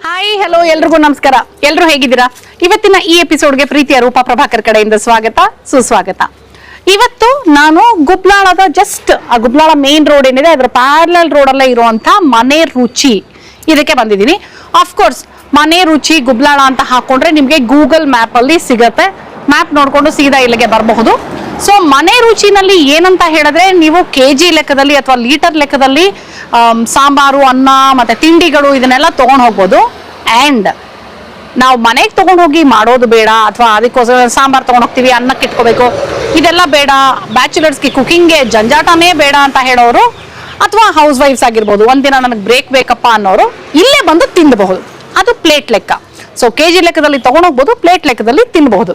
Hi hello ಎಲ್ರಿಗೂ ನಮಸ್ಕಾರ. ಎಲ್ರು ಹೇಗಿದ್ದೀರಾ? ಇವತ್ತಿನ ಈ ಎಪಿಸೋಡ್ಗೆ ಪ್ರೀತಿಯ ರೂಪಾ ಪ್ರಭಾಕರ್ ಕಡೆಯಿಂದ ಸ್ವಾಗತ, ಸುಸ್ವಾಗತ. ಇವತ್ತು ನಾನು ಗುಬ್ಲಾಳದ ಜಸ್ಟ್ ಆ ಗುಬ್ಲಾಳ ಮೇನ್ ರೋಡ್ ಏನಿದೆ, ಅದರ ಪ್ಯಾರಲಲ್ ರೋಡ್ ಅಲ್ಲೇ ಇರುವಂತ ಮನೆ ರುಚಿ ಇದಕ್ಕೆ ಬಂದಿದ್ದೀನಿ. ಕೋರ್ಸ್ ಮನೆ ರುಚಿ, ಗುಬ್ಲಾಳ ಅಂತ ಹಾಕೊಂಡ್ರೆ ನಿಮಗೆ ಗೂಗಲ್ ಮ್ಯಾಪ್ ಅಲ್ಲಿ ಸಿಗತ್ತೆ. ಮ್ಯಾಪ್ ನೋಡ್ಕೊಂಡು ಸೀದಾ ಇಲ್ಲಿಗೆ ಬರಬಹುದು. ಸೊ ಮನೆ ರುಚಿನಲ್ಲಿ ಏನಂತ ಹೇಳಿದ್ರೆ, ನೀವು ಕೆ ಜಿ ಲೆಕ್ಕದಲ್ಲಿ ಅಥವಾ ಲೀಟರ್ ಲೆಕ್ಕದಲ್ಲಿ ಸಾಂಬಾರು, ಅನ್ನ, ಮತ್ತೆ ತಿಂಡಿಗಳು ಇದನ್ನೆಲ್ಲ ತಗೊಂಡು ಹೋಗ್ಬೋದು. ಆ್ಯಂಡ್ ನಾವು ಮನೆಗೆ ತೊಗೊಂಡು ಹೋಗಿ ಮಾಡೋದು ಬೇಡ, ಅಥವಾ ಅದಕ್ಕೋಸ್ಕರ ಸಾಂಬಾರು ತೊಗೊಂಡು ಹೋಗ್ತೀವಿ, ಅನ್ನಕ್ಕೆ ಇಟ್ಕೋಬೇಕು, ಇದೆಲ್ಲ ಬೇಡ. ಬ್ಯಾಚುಲರ್ಸ್ಗೆ ಕುಕಿಂಗ್ಗೆ ಜಂಜಾಟನೇ ಬೇಡ ಅಂತ ಹೇಳೋರು, ಅಥವಾ ಹೌಸ್ ವೈಫ್ಸ್ ಆಗಿರ್ಬೋದು ಒಂದಿನ ನನಗೆ ಬ್ರೇಕ್ ಬೇಕಪ್ಪ ಅನ್ನೋರು, ಇಲ್ಲೇ ಬಂದು ತಿನ್ನಬಹುದು ಅದು ಪ್ಲೇಟ್ ಲೆಕ್ಕ. ಸೊ ಕೆ ಜಿ ಲೆಕ್ಕದಲ್ಲಿ ತೊಗೊಂಡೋಗ್ಬೋದು ಪ್ಲೇಟ್ ಲೆಕ್ಕದಲ್ಲಿ ತಿನ್ನಬಹುದು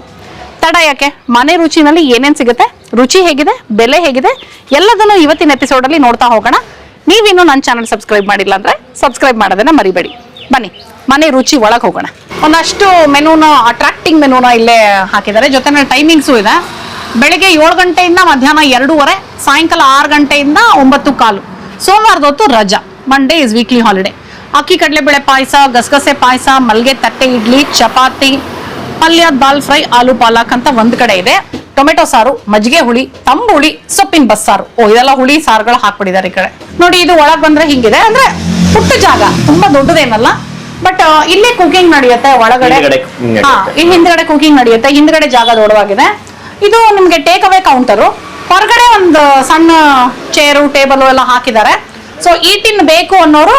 ತಡ ಯಾಕೆ? ಮನೆ ರುಚಿನಲ್ಲಿ ಏನೇನು ಸಿಗುತ್ತೆ? ರುಚಿ ಹೇಗಿದೆ? ಬೆಲೆ ಹೇಗಿದೆ? ಎಲ್ಲದನ್ನು ಇವತ್ತಿನ ಎಪಿಸೋಡಲ್ಲಿ ನೋಡ್ತಾ ಹೋಗೋಣ. ನೀವಿನ್ನು ನನ್ನ ಚಾನಲ್ ಸಬ್ಸ್ಕ್ರೈಬ್ ಮಾಡಿಲ್ಲ ಅಂದ್ರೆ ಸಬ್ಸ್ಕ್ರೈಬ್ ಮಾಡೋದನ್ನ ಮರಿಬೇಡಿ. ಬನ್ನಿ, ಮನೆ ರುಚಿ ಒಳಗೆ ಹೋಗೋಣ. ಒಂದಷ್ಟು ಮೆನೂನ ಅಟ್ರಾಕ್ಟಿಂಗ್ ಮೆನೂನ ಇಲ್ಲೇ ಹಾಕಿದ್ದಾರೆ. ಜೊತೆ ಟೈಮಿಂಗ್ಸು ಇದೆ. ಬೆಳಿಗ್ಗೆ ಏಳು ಗಂಟೆಯಿಂದ ಮಧ್ಯಾಹ್ನ ಎರಡೂವರೆ, ಸಾಯಂಕಾಲ ಆರು ಗಂಟೆಯಿಂದ ಒಂಬತ್ತು ಕಾಲು. ಸೋಮವಾರದ ಹೊತ್ತು ರಜಾ. ಮಂಡೇ ಇಸ್ ವೀಕ್ಲಿ ಹಾಲಿಡೇ ಅಕ್ಕಿ ಕಡಲೆಬೇಳೆ ಪಾಯಸ, ಗಸಗಸೆ ಪಾಯಸ ಮಲ್ಗೆ ತಟ್ಟೆ, ಇಡ್ಲಿ, ಚಪಾತಿ ಪಲ್ಯ ದಾಲ್ ಫ್ರೈ ಆಲೂ ಪಾಲಕ್ ಅಂತ ಒಂದ್ ಕಡೆ ಇದೆ. ಟೊಮೆಟೊ ಸಾರು ಮಜ್ಜಿಗೆ ಹುಳಿ ತಂಬು ಹುಳಿ ಸೊಪ್ಪಿನ ಬಸ್ಸಾರು ಓ ಇದೆಲ್ಲ ಹುಳಿ ಸಾರುಗಳು ಹಾಕ್ಬಿಟ್ಟಿದ್ದಾರೆ ಈ ಕಡೆ. ನೋಡಿ ಇದು ಒಳಗ್ ಬಂದ್ರೆ ಹಿಂಗಿದೆ. ಅಂದ್ರೆ ಪುಟ್ಟ ಜಾಗ ತುಂಬಾ ದೊಡ್ಡದೇನಲ್ಲ. ಬಟ್ ಇಲ್ಲೇ ಕುಕಿಂಗ್ ನಡೆಯುತ್ತೆ ಒಳಗಡೆ. ಹಾ ಇಲ್ಲಿ ಹಿಂದ್ಗಡೆ ಕುಕಿಂಗ್ ನಡೆಯುತ್ತೆ. ಹಿಂದ್ಗಡೆ ಜಾಗ ದೊಡ್ಡವಾಗಿದೆ. ಇದು ನಿಮ್ಗೆ ಟೇಕ್ ಅವೇ ಕೌಂಟರು ಹೊರಗಡೆ ಒಂದು ಸಣ್ಣ ಚೇರು ಟೇಬಲ್ ಎಲ್ಲ ಹಾಕಿದ್ದಾರೆ. ಸೊ ಈಟಿನ್ ಟಿನ್ ಬೇಕು ಅನ್ನೋರು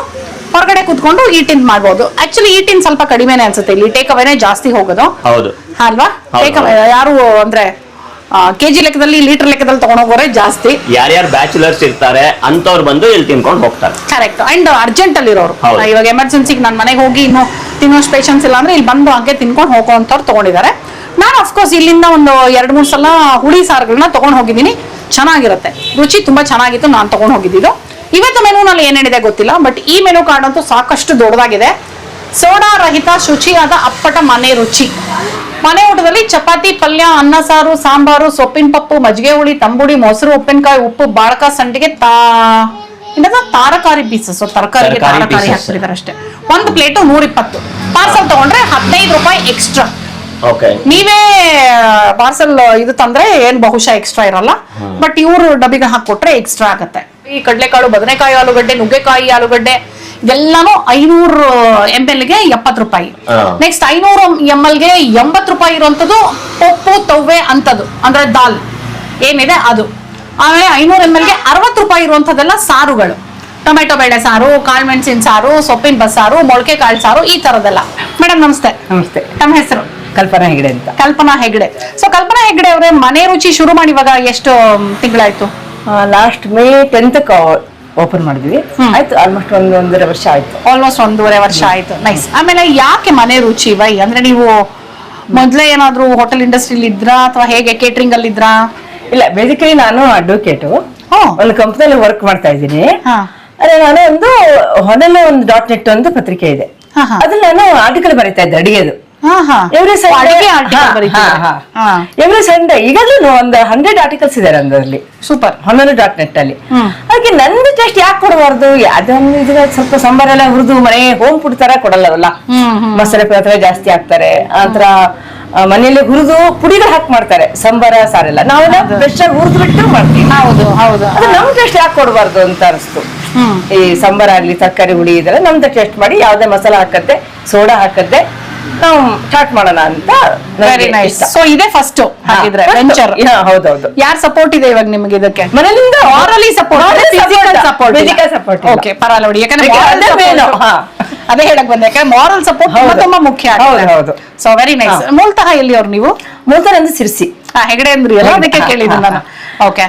ಹೊರಗಡೆ ಕುತ್ಕೊಂಡು ಈ ಟಿನ್ ಮಾಡ್ಬೋದು. ಆಕ್ಚುಲಿ ಈ ಟಿನ್ ಸ್ವಲ್ಪ ಕಡಿಮೆನೆ ಅನ್ಸುತ್ತೆ. ಇಲ್ಲಿ ಟೇಕ್ ಅವೇನೆ ಜಾಸ್ತಿ ಹೋಗೋದು. ಹೌದು. ಅಲ್ವಾ? ಟೇಕ್ ಅವೇ ಯಾರು ಅಂದ್ರೆ ಕೆಜಿ ಲೆಕ್ಕದಲ್ಲಿ ಲೀಟರ್ ಲೆಕ್ಕದಲ್ಲಿ ತಗೊಂಡೋಗೋರೆ ಜಾಸ್ತಿ. ಯಾರ್ಯಾರು ಬ್ಯಾಚುಲರ್ಸ್ ಇರ್ತಾರೆ ಅಂತವ್ರು ಬಂದು ಇಲ್ಲಿ ತಿನ್ಕೊಂಡು ಹೋಗ್ತಾರೆ. ಕರೆಕ್ಟ್ ಅಂಡ್ ಅರ್ಜೆಂಟ್ ಅಲ್ಲಿರೋರು. ಹೌದು. ಇವಾಗ ಎಮರ್ಜೆನ್ಸಿಗೆ ನನ್ನ ಮನೆಗೆ ಹೋಗಿ ಇನ್ನು ತಿನ್ನೋಷ್ಟು ಪೇಷನ್ಸ್ ಇಲ್ಲ ಅಂದ್ರೆ ಇಲ್ಲಿ ಬಂದು ಹಾಗೆ ತಿನ್ಕೊಂಡು ಹೋಗೋವಂಥವ್ರು ತಗೊಂಡಿದ್ದಾರೆ. ನಾನು ಅಫ್ಕೋರ್ಸ್ ಇಲ್ಲಿಂದ ಒಂದು ಎರಡು ಮೂರು ಸಲ ಹುಳಿ ಸಾರುಗಳನ್ನ ತಗೊಂಡು ಹೋಗಿದ್ದೀನಿ. ಚೆನ್ನಾಗಿರುತ್ತೆ. ರುಚಿ ತುಂಬಾ ಚೆನ್ನಾಗಿತ್ತು ನಾನು ತಗೊಂಡು ಹೋಗಿದ್ದು ಇವತ್ತು ಮೆನುನಲ್ಲಿ ಏನೇನಿದೆ ಗೊತ್ತಿಲ್ಲ ಬಟ್ ಈ ಮೆನು ಕಾರ್ಡ್ ಅಂತೂ ಸಾಕಷ್ಟು ದೊಡ್ಡದಾಗಿದೆ. ಸೋಡಾ ರಹಿತ ಶುಚಿಯಾದ ಅಪ್ಪಟ ಮನೆ ರುಚಿ. ಮನೆ ಊಟದಲ್ಲಿ ಚಪಾತಿ ಪಲ್ಯ ಅನ್ನ ಸಾರು ಸಾಂಬಾರು ಸೊಪ್ಪಿನ ಪಪ್ಪು ಮಜ್ಜಿಗೆ ಹುಳಿ ತಂಬುಡಿ ಮೊಸರು ಉಪ್ಪಿನಕಾಯಿ ಉಪ್ಪು ಬಾಳಕ ಸಂಡಿಗೆ ತಾ ತರಕಾರಿ ಪೀಸಸ್ ತರಕಾರಿ ತರಕಾರಿ pieces. ಅಷ್ಟೇ. ಒಂದು ಪ್ಲೇಟು ನೂರ ಇಪ್ಪತ್ತು ಪಾರ್ಸಲ್ ತಗೊಂಡ್ರೆ ಹದಿನೈದು ರೂಪಾಯಿ ಎಕ್ಸ್ಟ್ರಾ. ನೀವೇ ಪಾರ್ಸಲ್ ಇದು ತಂದ್ರೆ ಏನ್ ಬಹುಶಃ ಎಕ್ಸ್ಟ್ರಾ ಇರಲ್ಲ ಬಟ್ ಇವರು ಡಬ್ಬಿಗೆ ಹಾಕೊಟ್ರೆ ಎಕ್ಸ್ಟ್ರಾ ಆಗತ್ತೆ. ಈ ಕಡಲೆಕಾಳು ಬದನೆಕಾಯಿ ಆಲೂಗಡ್ಡೆ ನುಗ್ಗೆಕಾಯಿ ಆಲೂಗಡ್ಡೆ ಎಲ್ಲಾನು ಐನೂರು ಎಂ ಗೆ ಎಪ್ಪತ್ತು ರೂಪಾಯಿ. ನೆಕ್ಸ್ಟ್ ಐನೂರು ಎಂ ಗೆ ಎಂಬತ್ತು ರೂಪಾಯಿ ಇರುವಂತದ್ದು ಉಪ್ಪು ತವ್ವೆ ಅಂತದ್ದು ಅಂದ್ರೆ ದಾಲ್. ಏನಿದೆ ಅದು. ಆಮೇಲೆ ಐನೂರು ಎಂ ಗೆ ಅರವತ್ತು ರೂಪಾಯಿ ಇರುವಂತದ್ದೆಲ್ಲ ಸಾರುಗಳು. ಟೊಮೆಟೊ ಬೇಳೆ ಸಾರು ಕಾಳುಮೆಣಸಿನ ಸಾರು ಸೊಪ್ಪಿನ ಬಸ್ಸಾರು ಮೊಳಕೆ ಕಾಳು ಸಾರು ಈ ತರದೆಲ್ಲ ಮೇಡಮ್ ನಮಸ್ತೆ. ನಮಸ್ತೆ. ತಮ್ಮ ಹೆಸರು? ಕಲ್ಪನಾ ಹೆಗಡೆ ಅಂತ. ಕಲ್ಪನಾ ಹೆಗ್ಡೆ. ಸೊ ಕಲ್ಪನಾ ಹೆಗ್ಡೆ ಅವ್ರೆ ಮನೆ ರುಚಿ ಶುರು ಮಾಡಿ ಇವಾಗ ಎಷ್ಟು ತಿಂಗಳಾಯ್ತು? ಲಾಸ್ಟ್ ಮೇ ಟೆಂತ್ ಓಪನ್ ಮಾಡಿದ್ವಿ. ಆಯ್ತು ಆಲ್ಮೋಸ್ಟ್ ಒಂದು ಒಂದೂವರೆ ವರ್ಷ ಆಯ್ತು. ಆಲ್ಮೋಸ್ಟ್ ಒಂದೂವರೆ ವರ್ಷ ಆಯ್ತು. ನೈಸ್ ಆಮೇಲೆ ಯಾಕೆ ಮನೆ ರುಚಿ ವೈ? ಅಂದ್ರೆ ನೀವು ಮೊದ್ಲೇ ಏನಾದ್ರು ಹೋಟೆಲ್ ಇಂಡಸ್ಟ್ರಿಲಿ ಇದ್ರಾ ಅಥವಾ ಹೇಗೆ ಕೇಟರಿಂಗ್ ಅಲ್ಲಿ ಇದ್ರಾ? ಇಲ್ಲ ಬೇಸಿಕಲಿ ನಾನು ಅಡ್ವೊಕೇಟು ಒಂದು ಕಂಪ್ನಿಯಲ್ಲಿ ವರ್ಕ್ ಮಾಡ್ತಾ ಇದ್ದೀನಿ. ಅದೇ ನಾನು ಒಂದು ಹೊನಲು ಒಂದು ಡಾಟ್ ನೆಟ್ ಒಂದು ಪತ್ರಿಕೆ ಇದೆ. ಅದ್ರಲ್ಲಿ ನಾನು ಆರ್ಟಿಕಲ್ ಬರೀತಾ ಇದ್ದೆ ಅಡಿಗೆದು. ಎವ್ರಿ. ಎವ್ರಿ ಸಂಡೇ ಈಗಲೂ ಒಂದು ಹಂಡ್ರೆಡ್ ಆರ್ಟಿಕಲ್ಸ್ ಇದೆ ಅದರಲ್ಲಿ. ಸೂಪರ್ ಹೊನಲು ಡಾಟ್ ನೆಟ್ ಅಲ್ಲಿ. ಅದಕ್ಕೆ ನಂದು ಟೆಸ್ಟ್ ಯಾಕೆ ಕೊಡಬಾರ್ದು? ಅದೊಂದು ಇದ್ರೆ ಸ್ವಲ್ಪ ಸಾಂಬಾರ್ ಎಲ್ಲ ಹುರಿದು ಮನೆ ಹೋಮ್ ಫುಡ್ ತರ ಕೊಡಲ್ಲವಲ್ಲ. ಮಸಾಲೆ ಪದಾರ್ಥ ಜಾಸ್ತಿ ಹಾಕ್ತಾರೆ. ಆತರ ಮನೆಯಲ್ಲಿ ಹುರಿದು ಪುಡಿಗಳು ಹಾಕಿ ಮಾಡ್ತಾರೆ. ಸಾಂಬಾರ ಸಾರೆಲ್ಲ ನಾವೆಲ್ಲ ಫ್ರೆಶ್ ಆಗಿ ಹುರಿದು ಬಿಟ್ಟು ಮಾಡ್ತೀವಿ. ಹೌದು ಹೌದು. ಅದು ನಮ್ ಟೇಸ್ಟ್ ಯಾಕೆ ಕೊಡಬಾರ್ದು ಅಂತ ಅನಿಸ್ತು. ಈ ಸಾಂಬಾರ್ ಆಗ್ಲಿ ತರಕಾರಿ ಹುಳಿ ಇದೆಲ್ಲ ನಮ್ದು ಟೇಸ್ಟ್ ಮಾಡಿ ಯಾವ್ದೇ ಮಸಾಲ ಹಾಕತ್ತೆ ಸೋಡಾ ಹಾಕತ್ತೆ ನಾವು ಸ್ಟಾರ್ಟ್ ಮಾಡೋಣ ಅಂತ ವೆರಿ ನೈಸ್. ಸೊ ಇದೇ ಫಸ್ಟ್ ಹಾಗಿದ್ರೆ ವೆಂಚರ್ ಹೌದೌದು ಯಾರ್ ಸಪೋರ್ಟ್ ಇದೆ ಇವಾಗ ನಿಮಗೆ ಇದಕ್ಕೆ? ಮನೆಯಿಂದ ಆರಲಿ support physical support physical support okay ಪರಲ್ಲ ನೋಡಿ ಯಾಕಂದ್ರೆ ಯಾಕೆ ಅದೇ ಹಾ. ಅದೇ ಹೇಳಕ್ ಬಂದೆ. ಯಾಕಂದ್ರೆ ಮಾರಲ್ ಸಪೋರ್ಟ್ ತುಂಬಾ ತುಂಬಾ ಮುಖ್ಯ ಹೌದು, ಹೌದು. So very nice. ಮೂಲತಃ ಎಲ್ಲಿ ಅವ್ರು ನೀವು? ಮೂಲತಃ ನಂದು ಸಿರ್ಸಿ. ಹೆಗಡೆ ಅಂದ್ರಿ. ಅಲ್ಲ ಅದಕ್ಕೆ ಕೇಳಿದ್ದು ನಾನು. ಓಕೆ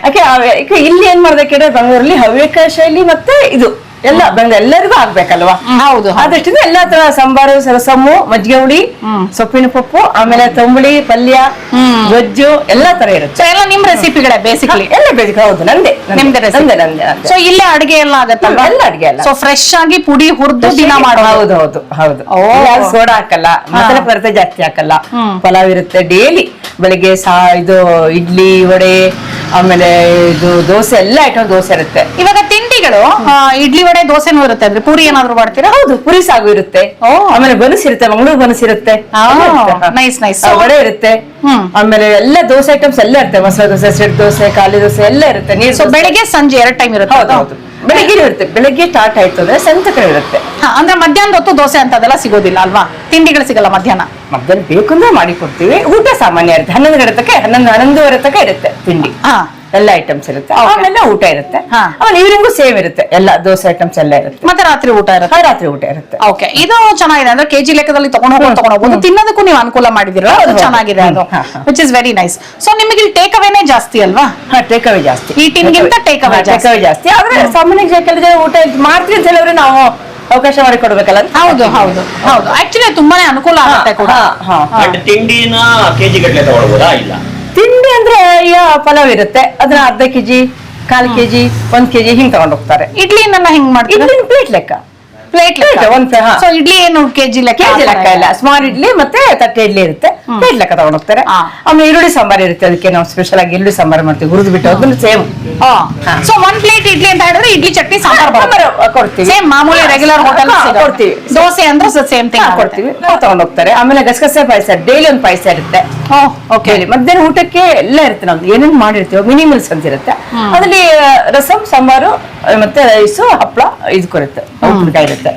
ಇಲ್ಲಿ ಏನ್ ಮಾಡ್ದೆ ಕೇಳಿದ್ರೆ ಬೆಂಗಳೂರಲ್ಲಿ ಹವ್ಯಕ ಶೈಲಿ ಮತ್ತೆ ಇದು. ಎಲ್ಲ ಬಂದ ಎಲ್ಲರಿಗೂ ಆಗ್ಬೇಕಲ್ವಾ? ಹೌದು ಆದಷ್ಟು ಎಲ್ಲಾ ತರ ಸಾಂಬಾರು ಸರಸಮ್ಮು ಮಜ್ಜಿಗೆ ಹ್ಮ್. ಸೊಪ್ಪಿನ ಪಪ್ಪು ಆಮೇಲೆ ತಂಬುಳಿ ಪಲ್ಯ ಗೊಜ್ಜು ಎಲ್ಲಾ ತರ ಇರುತ್ತೆ. ಎಲ್ಲ ನಿಮ್ ರೆಸಿಪಿಗಳೇ ಬೇಸಿಕಲಿ ಎಲ್ಲ ಬೇಸಿಕ್ ಹೌದು ನಂದೇ ನಿಮ್ದೆ ನಂದೆ ನಂದೆ. ಸೊ ಇಲ್ಲೇ ಅಡಿಗೆ ಎಲ್ಲ ಆಗತ್ತಲ್ವಾ? ಎಲ್ಲ ಅಡಿಗೆ ಎಲ್ಲ. ಸೊ ಫ್ರೆಶ್ ಆಗಿ ಪುಡಿ ಹುರಿದು ದಿನ ಮಾಡುವ ಹೌದು ಹೌದು ಹೌದು. ಸೋಡಾ ಹಾಕಲ್ಲ ಮಸಾಲೆ ಪದಾರ್ಥ ಜಾಸ್ತಿ ಹಾಕಲ್ಲ. ಪಲಾವ್ ಇರುತ್ತೆ ಡೈಲಿ ಬೆಳಿಗ್ಗೆ ಸಾ ಇದು ಇಡ್ಲಿ ವಡೆ ಆಮೇಲೆ ಇದು ದೋಸೆ ಎಲ್ಲ ಐಟಮ್ ದೋಸೆ ಇರುತ್ತೆ. ಇವಾಗ ತಿಂಡಿಗಳು ಆ, ಇಡ್ಲಿ ವಡೆ ದೋಸೆನೂ ಇರುತ್ತೆ ಅಂದ್ರೆ ಪೂರಿ ಏನಾದ್ರು ಮಾಡ್ತೀರಾ? ಹೌದು ಪುರಿ ಸಾಗು ಇರುತ್ತೆ. ಓ. ಆಮೇಲೆ ಬನಸ್ ಇರುತ್ತೆ ಮಂಗಳೂರು ಬನಸ್ ಇರುತ್ತೆ. ಆ, ನೈಸ್ ಇರುತ್ತೆ. nice, nice. ಆ, ವಡೆ ಇರುತ್ತೆ. ಹ್ಮ್. ಆಮೇಲೆ ಎಲ್ಲ ದೋಸೆ ಐಟಮ್ಸ್ ಎಲ್ಲ ಇರುತ್ತೆ. ಮಸಾಲೆ ದೋಸೆ ಸೆಟ್ ದೋಸೆ ಖಾಲಿ ದೋಸೆ ಎಲ್ಲ ಇರುತ್ತೆ ನೀರು ಸೊ ಬೆಳಗ್ಗೆ ಸಂಜೆ ಎರಡ್ ಟೈಮ್ ಇರುತ್ತೆ ಹೌದು ಹೌದು. ಬೆಳಿಗ್ಗೆ ಇರುತ್ತೆ. ಬೆಳಗ್ಗೆ ಸ್ಟಾರ್ಟ್ ಆಯ್ತು ಅಂದ್ರೆ ಇರುತ್ತೆ. ಹಾ, ಅಂದ್ರೆ ಮಧ್ಯಾಹ್ನದ ಹೊತ್ತು ದೋಸೆ ಅಂತದೆಲ್ಲ ಸಿಗೋದಿಲ್ಲ ಅಲ್ವಾ? ತಿಂಡಿಗಳು ಸಿಗಲ್ಲ ಮಧ್ಯಾಹ್ನ. ಮಧ್ಯಾಹ್ನ ಬೇಕು ಅಂದ್ರೆ ಮಾಡಿ ಕೊಡ್ತೀವಿ. ಊಟ ಸಾಮಾನ್ಯ ಇರುತ್ತೆ. ಹನ್ನೊಂದು ಗಂಟೆ ತನಕ ಹನ್ನೊಂದು ಹನ್ನೊಂದುವರೆ ತನಕ ಇರುತ್ತೆ ತಿಂಡಿ. ಹಾ. ಎಲ್ಲ ಐಟಮ್ಸ್ ಇರುತ್ತೆ. ಆಮೇಲೆ ಊಟ ಇರುತ್ತೆ. ಹಾ. ಆಮೇಲೆ ಈವ್ನಿಂಗು ಸೇಮ್ ಇರುತ್ತೆ. ಎಲ್ಲ ದೋಸೆ ಐಟಮ್ಸ್ ಎಲ್ಲ ಇರುತ್ತೆ. ಮತ್ತೆ ರಾತ್ರಿ ಊಟ ಇರುತ್ತೆ? ರಾತ್ರಿ ಊಟ ಇರುತ್ತೆ. ಓಕೆ ಇದು ಚೆನ್ನಾಗಿದೆ. ಅಂದ್ರೆ ಕೆಜಿ ಲೆಕ್ಕದಲ್ಲಿ ತಗೊಂಡು ಹೋಗಿ ತಗೊಂಡು ಹೋಗ್ಬೋದು ತಿನ್ನೋದಕ್ಕೂ ನೀವು ಅನುಕೂಲ ಮಾಡಿದಿರೋ ಅದು ಚೆನ್ನಾಗಿದೆ ಅದು. Which is very nice so ನಿಮಗೆ ಇಲ್ಲಿ ಟೇಕ್ ಅವೇನೇ ಜಾಸ್ತಿ ಅಲ್ವಾ? ಹಾ ಟೇಕ್ ಅವೇ ಜಾಸ್ತಿ. ಈ ಟಿನ್ಗಿಂತ ಟೇಕ್ ಅವೇ ಜಾಸ್ತಿ. ಟೇಕ್ ಅವೇ ಜಾಸ್ತಿ. ಆದ್ರೆ ಸಾಮಾನ್ಯ ಕೆಲವು ಊಟ ಮಾಡ್ತೀವಿ ಅಂತ ಹೇಳಿದ್ರೆ ನಾವು ಅವಕಾಶ ಮಾಡಿ ಕೊಡ್ಬೇಕಲ್ಲ ಹೌದು ಹೌದು ಹೌದು. ಆಕ್ಚುಲಿ ತುಂಬಾನೇ ಅನುಕೂಲ ಆಗುತ್ತೆ ಕೂಡ. ಹಾ, ಹಾ. ಬಟ್ ತಿಂಡಿನ ಕೆಜಿ ಗಟ್ಟಲೆ ತಗೊಳ್ಬೋದಾ ಇಲ್ಲ. ತಿಂಡಿ ಅಂದ್ರೆ ಪಲಾವ್ ಇರುತ್ತೆ ಅದ್ರ ಅರ್ಧ ಕೆಜಿ ಕಾಲ್ ಕೆಜಿ ಒಂದ್ ಕೆಜಿ ಹಿಂಗ್ ತಗೊಂಡ್ ಹೋಗ್ತಾರೆ. ಇಡ್ಲಿನೆಲ್ಲ ಹೆಂಗ್ ಮಾಡ್ತೀರಾ? ಇಡ್ಲಿ ಪ್ಲೇಟ್ ಲೆಕ್ಕ. ಪ್ಲೇಟ್ ಲೆಕ್ಕ. ಒಂದ್ ಸೊ ಇಡ್ಲಿ ಏನು ಕೆಜಿ ಲೆಕ್ಕ ಕೆಜಿ ಲೆಕ್ಕ ಇಲ್ಲ. ಸ್ಮಾಲ್ ಇಡ್ಲಿ ಮತ್ತೆ ತಟ್ಟೆ ಇಡ್ಲಿ ಇರುತ್ತೆ. ಪ್ಲೇಟ್ ಲೆಕ್ಕ ತಗೊಂಡ್ ಹೋಗ್ತಾರೆ. ಆಮೇಲೆ ಈರುಳ್ಳಿ ಸಾಂಬಾರ್ ಇರುತ್ತೆ. ಅದಕ್ಕೆ ನಾವು ಸ್ಪೆಷಲ್ ಆಗಿ ಈರುಳ್ಳಿ ಸಾಂಬಾರ್ ಮಾಡ್ತೀವಿ. ಹುರಿದು ಬಿಟ್ಟು ಅದನ್ನು ಸೇಮ್. ಸೊ ಒಂದ್ ಪ್ಲೇಟ್ ಇಡ್ಲಿ ಅಂತ ಹೇಳಿದ್ರೆ ಇಡ್ಲಿ ಚಟ್ನಿ ಸಾಂಬಾರ್ ಕೊಡ್ತೀವಿ. ಸೇಮ್ ಮಾಮೂಲಿ ರೆಗ್ಯುಲರ್ ಹೋಟೆಲ್ ಕೊಡ್ತೀವಿ. ದೋಸೆ ಅಂದ್ರೆ ಸೇಮ್ ಥಿಂಗ್ ಕೊಡ್ತೀವಿ. ನಾವು ತಗೊಂಡ್ ಹೋಗ್ತಾರೆ. ಆಮೇಲೆ ಗಸಗಸೆ ಪಾಯಸ ಡೈಲಿ ಒಂದು ಪಾಯಸ ಇರುತ್ತೆ. ಓಕೆ ಮಧ್ಯಾಹ್ನ ಊಟಕ್ಕೆ ಎಲ್ಲ ಇರುತ್ತೆ. ನಮ್ದು ಏನೇನು ಮಾಡಿರ್ತೀವೋ ಮಿನಿಮಲ್ಸ್ ಅಂತ ಇರುತ್ತೆ. ಅದ್ರಲ್ಲಿ ರಸಂ ಸಾಂಬಾರು ಮತ್ತೆ ರೈಸು ಹಪ್ಪಳ ಇದು ಕೊಡುತ್ತೆ ಉಪ್ಪಿನಕಾಯಿ ಇರುತ್ತೆ.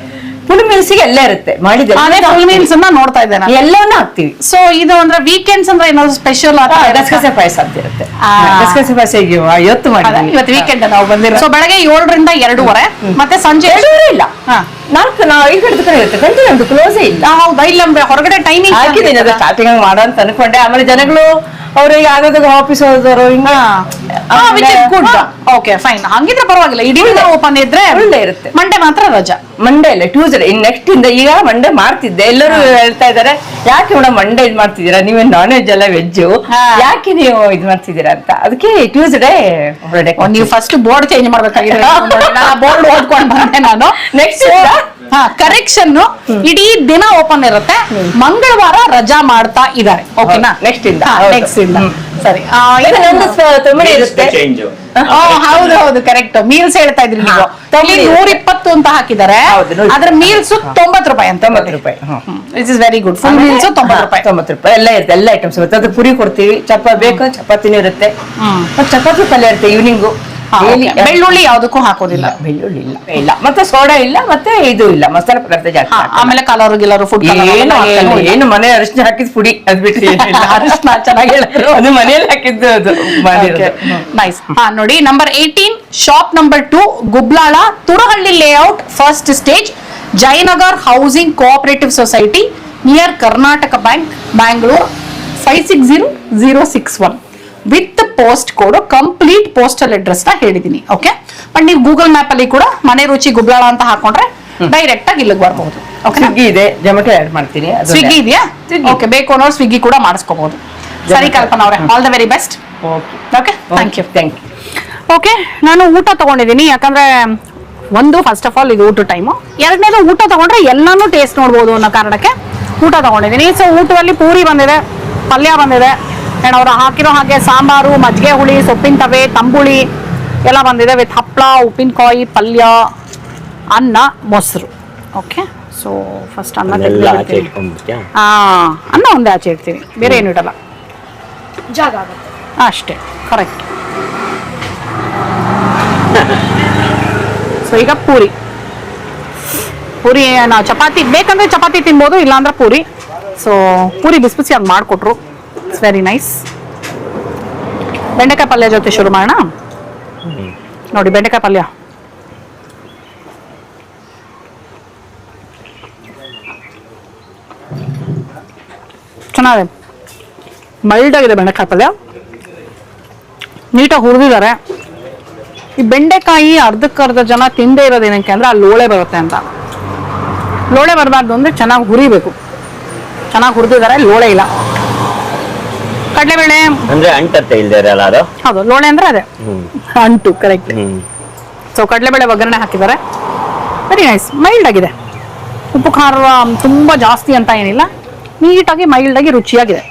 ಪುಳಿ ಮೆಣಸಿಗೆ ಎಲ್ಲ ಇರುತ್ತೆ. ಮಾಡಿದ ಅದೇ ಫುಲ್ ಮೀಲ್ಸ್ ಅನ್ನ ನೋಡ್ತಾ ಇದ್ದೇನೆ. ಎಲ್ಲವನ್ನ ಹಾಕ್ತಿವಿ. ಸೊ ಇದು ಅಂದ್ರೆ ವೀಕೆಂಡ್ಸ್ ಅಂದ್ರೆ ಏನಾದ್ರು ಸ್ಪೆಷಲ್ ಆ, ಗಸಗಸೆ ಪಾಯಸ ಅಂತ ಇರುತ್ತೆ. ಗಸಗಸೆ ಪಾಯಸ ಈಗ ಇವತ್ತು ಮಾಡಿದ್ವಿ. ಇವತ್ತು ವೀಕೆಂಡ್ ನಾವು ಬಂದಿರೋ ಸೊ ಬೆಳಗ್ಗೆ ಏಳರಿಂದ ಎರಡೂವರೆ ಮತ್ತೆ ಸಂಜೆ ಎರಡೂವರೆ ಇಲ್ಲ. ನಾಲ್ಕು ನಾವು ಐದು ಗಂಟೆ ತನಕ ಇರುತ್ತೆ. ಗಂಟೆ ನಮ್ದು ಕ್ಲೋಸೇ ಇಲ್ಲ. ಹೌದಾ ಇಲ್ಲ ಹೊರಗಡೆ ಟೈಮಿಂಗ್ ಹಾಕಿದ್ದೀನಿ ಅದು ಸ್ಟಾರ್ಟಿಂಗ್ ಮಾಡೋ ಅಂತ ಅನ್ಕೊಂಡೆ. ಆಮೇಲೆ ಜನಗಳು ಅವ್ರಿಗೆ ಆಗೋದಾಗ ಆಫೀಸ್ ಹೋದವರು ಹಿಂಗ ಓಕೆ ಫೈನ್ ಹಂಗಿದ್ರೆ ಪರವಾಗಿಲ್ಲ. ಇಡೀ ಓಪನ್ ಇದ್ರೆ ಒಳ್ಳೆ ಇರುತ್ತೆ. ಮಂಡೆ ಮಾತ್ರ ರಜಾ. ಮಂಡೇ ಇಲ್ಲ ಟ್ಯೂಸ್ಡೇ ನೆಕ್ಸ್ಟ್ ಇಂದ ಈಗ ಮಂಡೇ ಮಾಡ್ತಿದ್ದೆ. ಎಲ್ಲರೂ ಹೇಳ್ತಾ ಇದಾರೆ ಯಾಕೆ ಮೇಡಮ್ ಮಂಡೇ ಇದ್ ಮಾಡ್ತಿದ್ದೀರಾ? ನೀವೇ ನಾನ್ ವೆಜ್ ಅಲ್ಲ ವೆಜ್ ಯಾಕೆ ನೀವು ಇದ್ ಮಾಡ್ತಿದ್ದೀರಾ ಅಂತ? ಅದಕ್ಕೆ ಟ್ಯೂಸ್ಡೇ ನೀವು ಫಸ್ಟ್ ಬೋರ್ಡ್ ಚೇಂಜ್ ಮಾಡ್ಬೇಕಾಗಿದೆ. ಬೋರ್ಡ್ ಓದ್ಕೊಂಡು ಬಂದೆ ನಾನು. ನೆಕ್ಸ್ಟ್ ಕರೆಕ್ಷನ್ ಇಡೀ ದಿನ ಓಪನ್ ಇರುತ್ತೆ. ಮಂಗಳವಾರ ರಜಾ ಮಾಡ್ತಾ ಇದಾರೆ ಓಕೆನಾ ನೆಕ್ಸ್ಟ್ ಇಂದ, ನೆಕ್ಸ್ಟ್ ಇಂದ. ಸರಿ. ಇರುತ್ತೆ. ಹೌದು. ಹೌದು ಕರೆಕ್ಟ್ ಮೀಲ್ಸ್ ಹೇಳ್ತಾ ಇದ್ರಿ ನೀವು. ನೂರ ಇಪ್ಪತ್ತು ಅಂತ ಹಾಕಿದ್ದಾರೆ. ಹೌದು, ಅದ್ರ. ಮೀಲ್ಸ್ ತೊಂಬತ್ತು ರೂಪಾಯಿ ಅಂತ ತೊಂಬತ್ತು ರೂಪಾಯಿ. It is very good full meals ತೊಂಬತ್ತು ರೂಪಾಯಿ. ತೊಂಬತ್ತು ರೂಪಾಯಿ. ಎಲ್ಲ ಇರುತ್ತೆ ಎಲ್ಲ ಐಟಮ್ಸ್ ಇರುತ್ತೆ. ಅದ್ರ ಪುರಿ ಕೊಡ್ತೀವಿ ಚಪ್ಪ ಬೇಕು ಚಪಾತಿನೂ ಇರುತ್ತೆ. ಚಪಾತಿ ಪಲ್ಯ ಇರುತ್ತೆ ಈವ್ನಿಂಗು. ಬೆಳ್ಳುಳ್ಳಿ ಯಾವ್ದಕ್ಕೂ ಹಾಕೋದಿಲ್ಲ. ಬೆಳ್ಳುಳ್ಳಿ ಇಲ್ಲ. ಇಲ್ಲ. ಮತ್ತೆ ಸೋಡಾ ಇಲ್ಲ ಮತ್ತೆ ಇದು ಇಲ್ಲ. ಮಸಾಲೆ ಪದಾರ್ಥ ಜಾಸ್ತಿ ಆಮೇಲೆ ಕಲರ್ ಗಿಲರ್ ಫುಡ್ ಏನು ಏನು ಮನೆ ಅರಿಶಿನ ಹಾಕಿದ್ ಪುಡಿ ಅದ್ ಬಿಟ್ಟು. ಅರಿಶಿನ ಚೆನ್ನಾಗಿ. ಅದು ಮನೆಯಲ್ಲಿ ಹಾಕಿದ್ದು ಅದು. ನೈಸ್ ಹಾ ನೋಡಿ number eighteen shop number two Gubbalala Turahalli layout first stage Jayanagar housing cooperative society near Karnataka bank Bangalore five six zero zero six one with post code complete postal ಅಡ್ರೆಸ್ನ ಹೇಳಿದೀನಿ ಓಕೆ ಬಟ್ ನೀವು Google map ಅಲ್ಲಿ ಕೂಡ ಮನೆ ರುಚಿ ಗುಬ್ಲಾಳ ಅಂತ ಹಾಕೊಂಡ್ರೆ direct ಆಗಿ ಇಲ್ಲಿಗೆ ಬರ್ಬಹುದು ಓಕೆ ಸ್ವಿಗ್ಗಿ ಇದೆ ಮಾಡ್ತೀನಿ ಸ್ವಿಗ್ಗಿ ಇದೆಯಾ? ಓಕೆ ಬೇಕು ಅನ್ನೋರು ಸ್ವಿಗ್ಗಿ ಕೂಡ ಮಾಡಿಸ್ಕೋಬಹುದು ಸರಿ ಕಲ್ಪನಾ ಅವರೇ all the very best okay okay thank you thank you okay ನಾನು ಊಟ ತಗೊಂಡಿದ್ದೀನಿ ಯಾಕಂದ್ರೆ ಒಂದು ಫಸ್ಟ್ ಆಫ್ ಆಲ್ ಇದು ಊಟ ಟೈಮು ಎರಡನೇದು ಊಟ ತಗೊಂಡ್ರೆ ಎಲ್ಲಾನು ಟೇಸ್ಟ್ ನೋಡ್ಬೋದು ಅನ್ನೋ ಕಾರಣಕ್ಕೆ ಊಟ ತಗೊಂಡಿದ್ದೀನಿ. ಸೊ ಊಟದಲ್ಲಿ ಪೂರಿ ಬಂದಿದೆ ಪಲ್ಯ ಬಂದಿದೆ ಆ್ಯಂಡ್ ಅವರು ಹಾಕಿರೋ ಹಾಗೆ ಸಾಂಬಾರು ಮಜ್ಜಿಗೆ ಹುಳಿ ಸೊಪ್ಪಿನ ತವೆ ತಂಬುಳಿ ಎಲ್ಲ ಬಂದಿದೆ ವಿತ್ ಹಪ್ಪಳ ಉಪ್ಪಿನಕಾಯಿ ಪಲ್ಯ ಅನ್ನ ಮೊಸರು. ಓಕೆ ಸೊ ಫಸ್ಟ್ ಅನ್ನ ಆ, ಅನ್ನ ಒಂದೇ ಆಚೆ ಇಡ್ತೀವಿ. ಬೇರೆ ಏನು ಇಡಲ್ಲ ಜಾಗ ಆಗುತ್ತೆ. ಅಷ್ಟೇ. ಕರೆಕ್ಟ್ ಸೊ ಈಗ ಪೂರಿ. ಪೂರಿ ನಾವು ಚಪಾತಿ ಬೇಕಂದ್ರೆ ಚಪಾತಿ ತಿನ್ಬೋದು ಇಲ್ಲಾಂದ್ರೆ ಪೂರಿ. ಸೊ ಪೂರಿ ಬಿಸಿ ಬಿಸಿ ಅದು ಮಾಡಿಕೊಟ್ರು. ಇಟ್ಸ್ ವೆರಿ ನೈಸ್ ಬೆಂಡೆಕಾಯಿ ಪಲ್ಯ ಜೊತೆ ಶುರು ಮಾಡೋಣ? ನೋಡಿ ಬೆಂಡೆಕಾಯಿ ಪಲ್ಯ. ಚೆನ್ನಾಗಿದೆ. ಮೈಲ್ಡ್ ಆಗಿದೆ ಬೆಂಡೆಕಾಯಿ ಪಲ್ಯ. ನೀಟಾಗಿ ಹುರಿದಿದ್ದಾರೆ. ಈ ಬೆಂಡೆಕಾಯಿ ಅರ್ಧಕ್ಕರ್ಧ ಜನ ತಿಂದೇ ಇರೋದು ಏನಕ್ಕೆ ಅಂದ್ರೆ ಅಲ್ಲಿ ಲೋಳೆ ಬರುತ್ತೆ ಅಂತ. ಲೋಳೆ ಬರಬಾರ್ದು ಅಂದ್ರೆ ಚೆನ್ನಾಗಿ ಹುರಿಬೇಕು. ಚೆನ್ನಾಗಿ ಹುರಿದಿದ್ದಾರೆ ಲೋಳೆ ಇಲ್ಲ. ಕಡಲೆಬೇಳೆ. ಅಂದ್ರೆ ಅಂಟತ್ತೆ ಇಲ್ದೇ ಇರಲ್ಲ ಅದು? ಹೌದು ಲೋಳೆ ಅಂದ್ರೆ ಅದೇ. ಹ್ಮ್. ಅಂಟು ಕರೆಕ್ಟ್ ಹ್ಮ್. ಸೊ ಕಡಲೆಬೇಳೆ ಒಗ್ಗರಣೆ ಹಾಕಿದ್ದಾರೆ. ವೆರಿ ನೈಸ್ ಮೈಲ್ಡ್ ಆಗಿದೆ. ಉಪ್ಪು ಖಾರ ತುಂಬ ಜಾಸ್ತಿ ಅಂತ ಏನಿಲ್ಲ. ನೀಟಾಗಿ ಮೈಲ್ಡ್ ಆಗಿ ರುಚಿಯಾಗಿದೆ.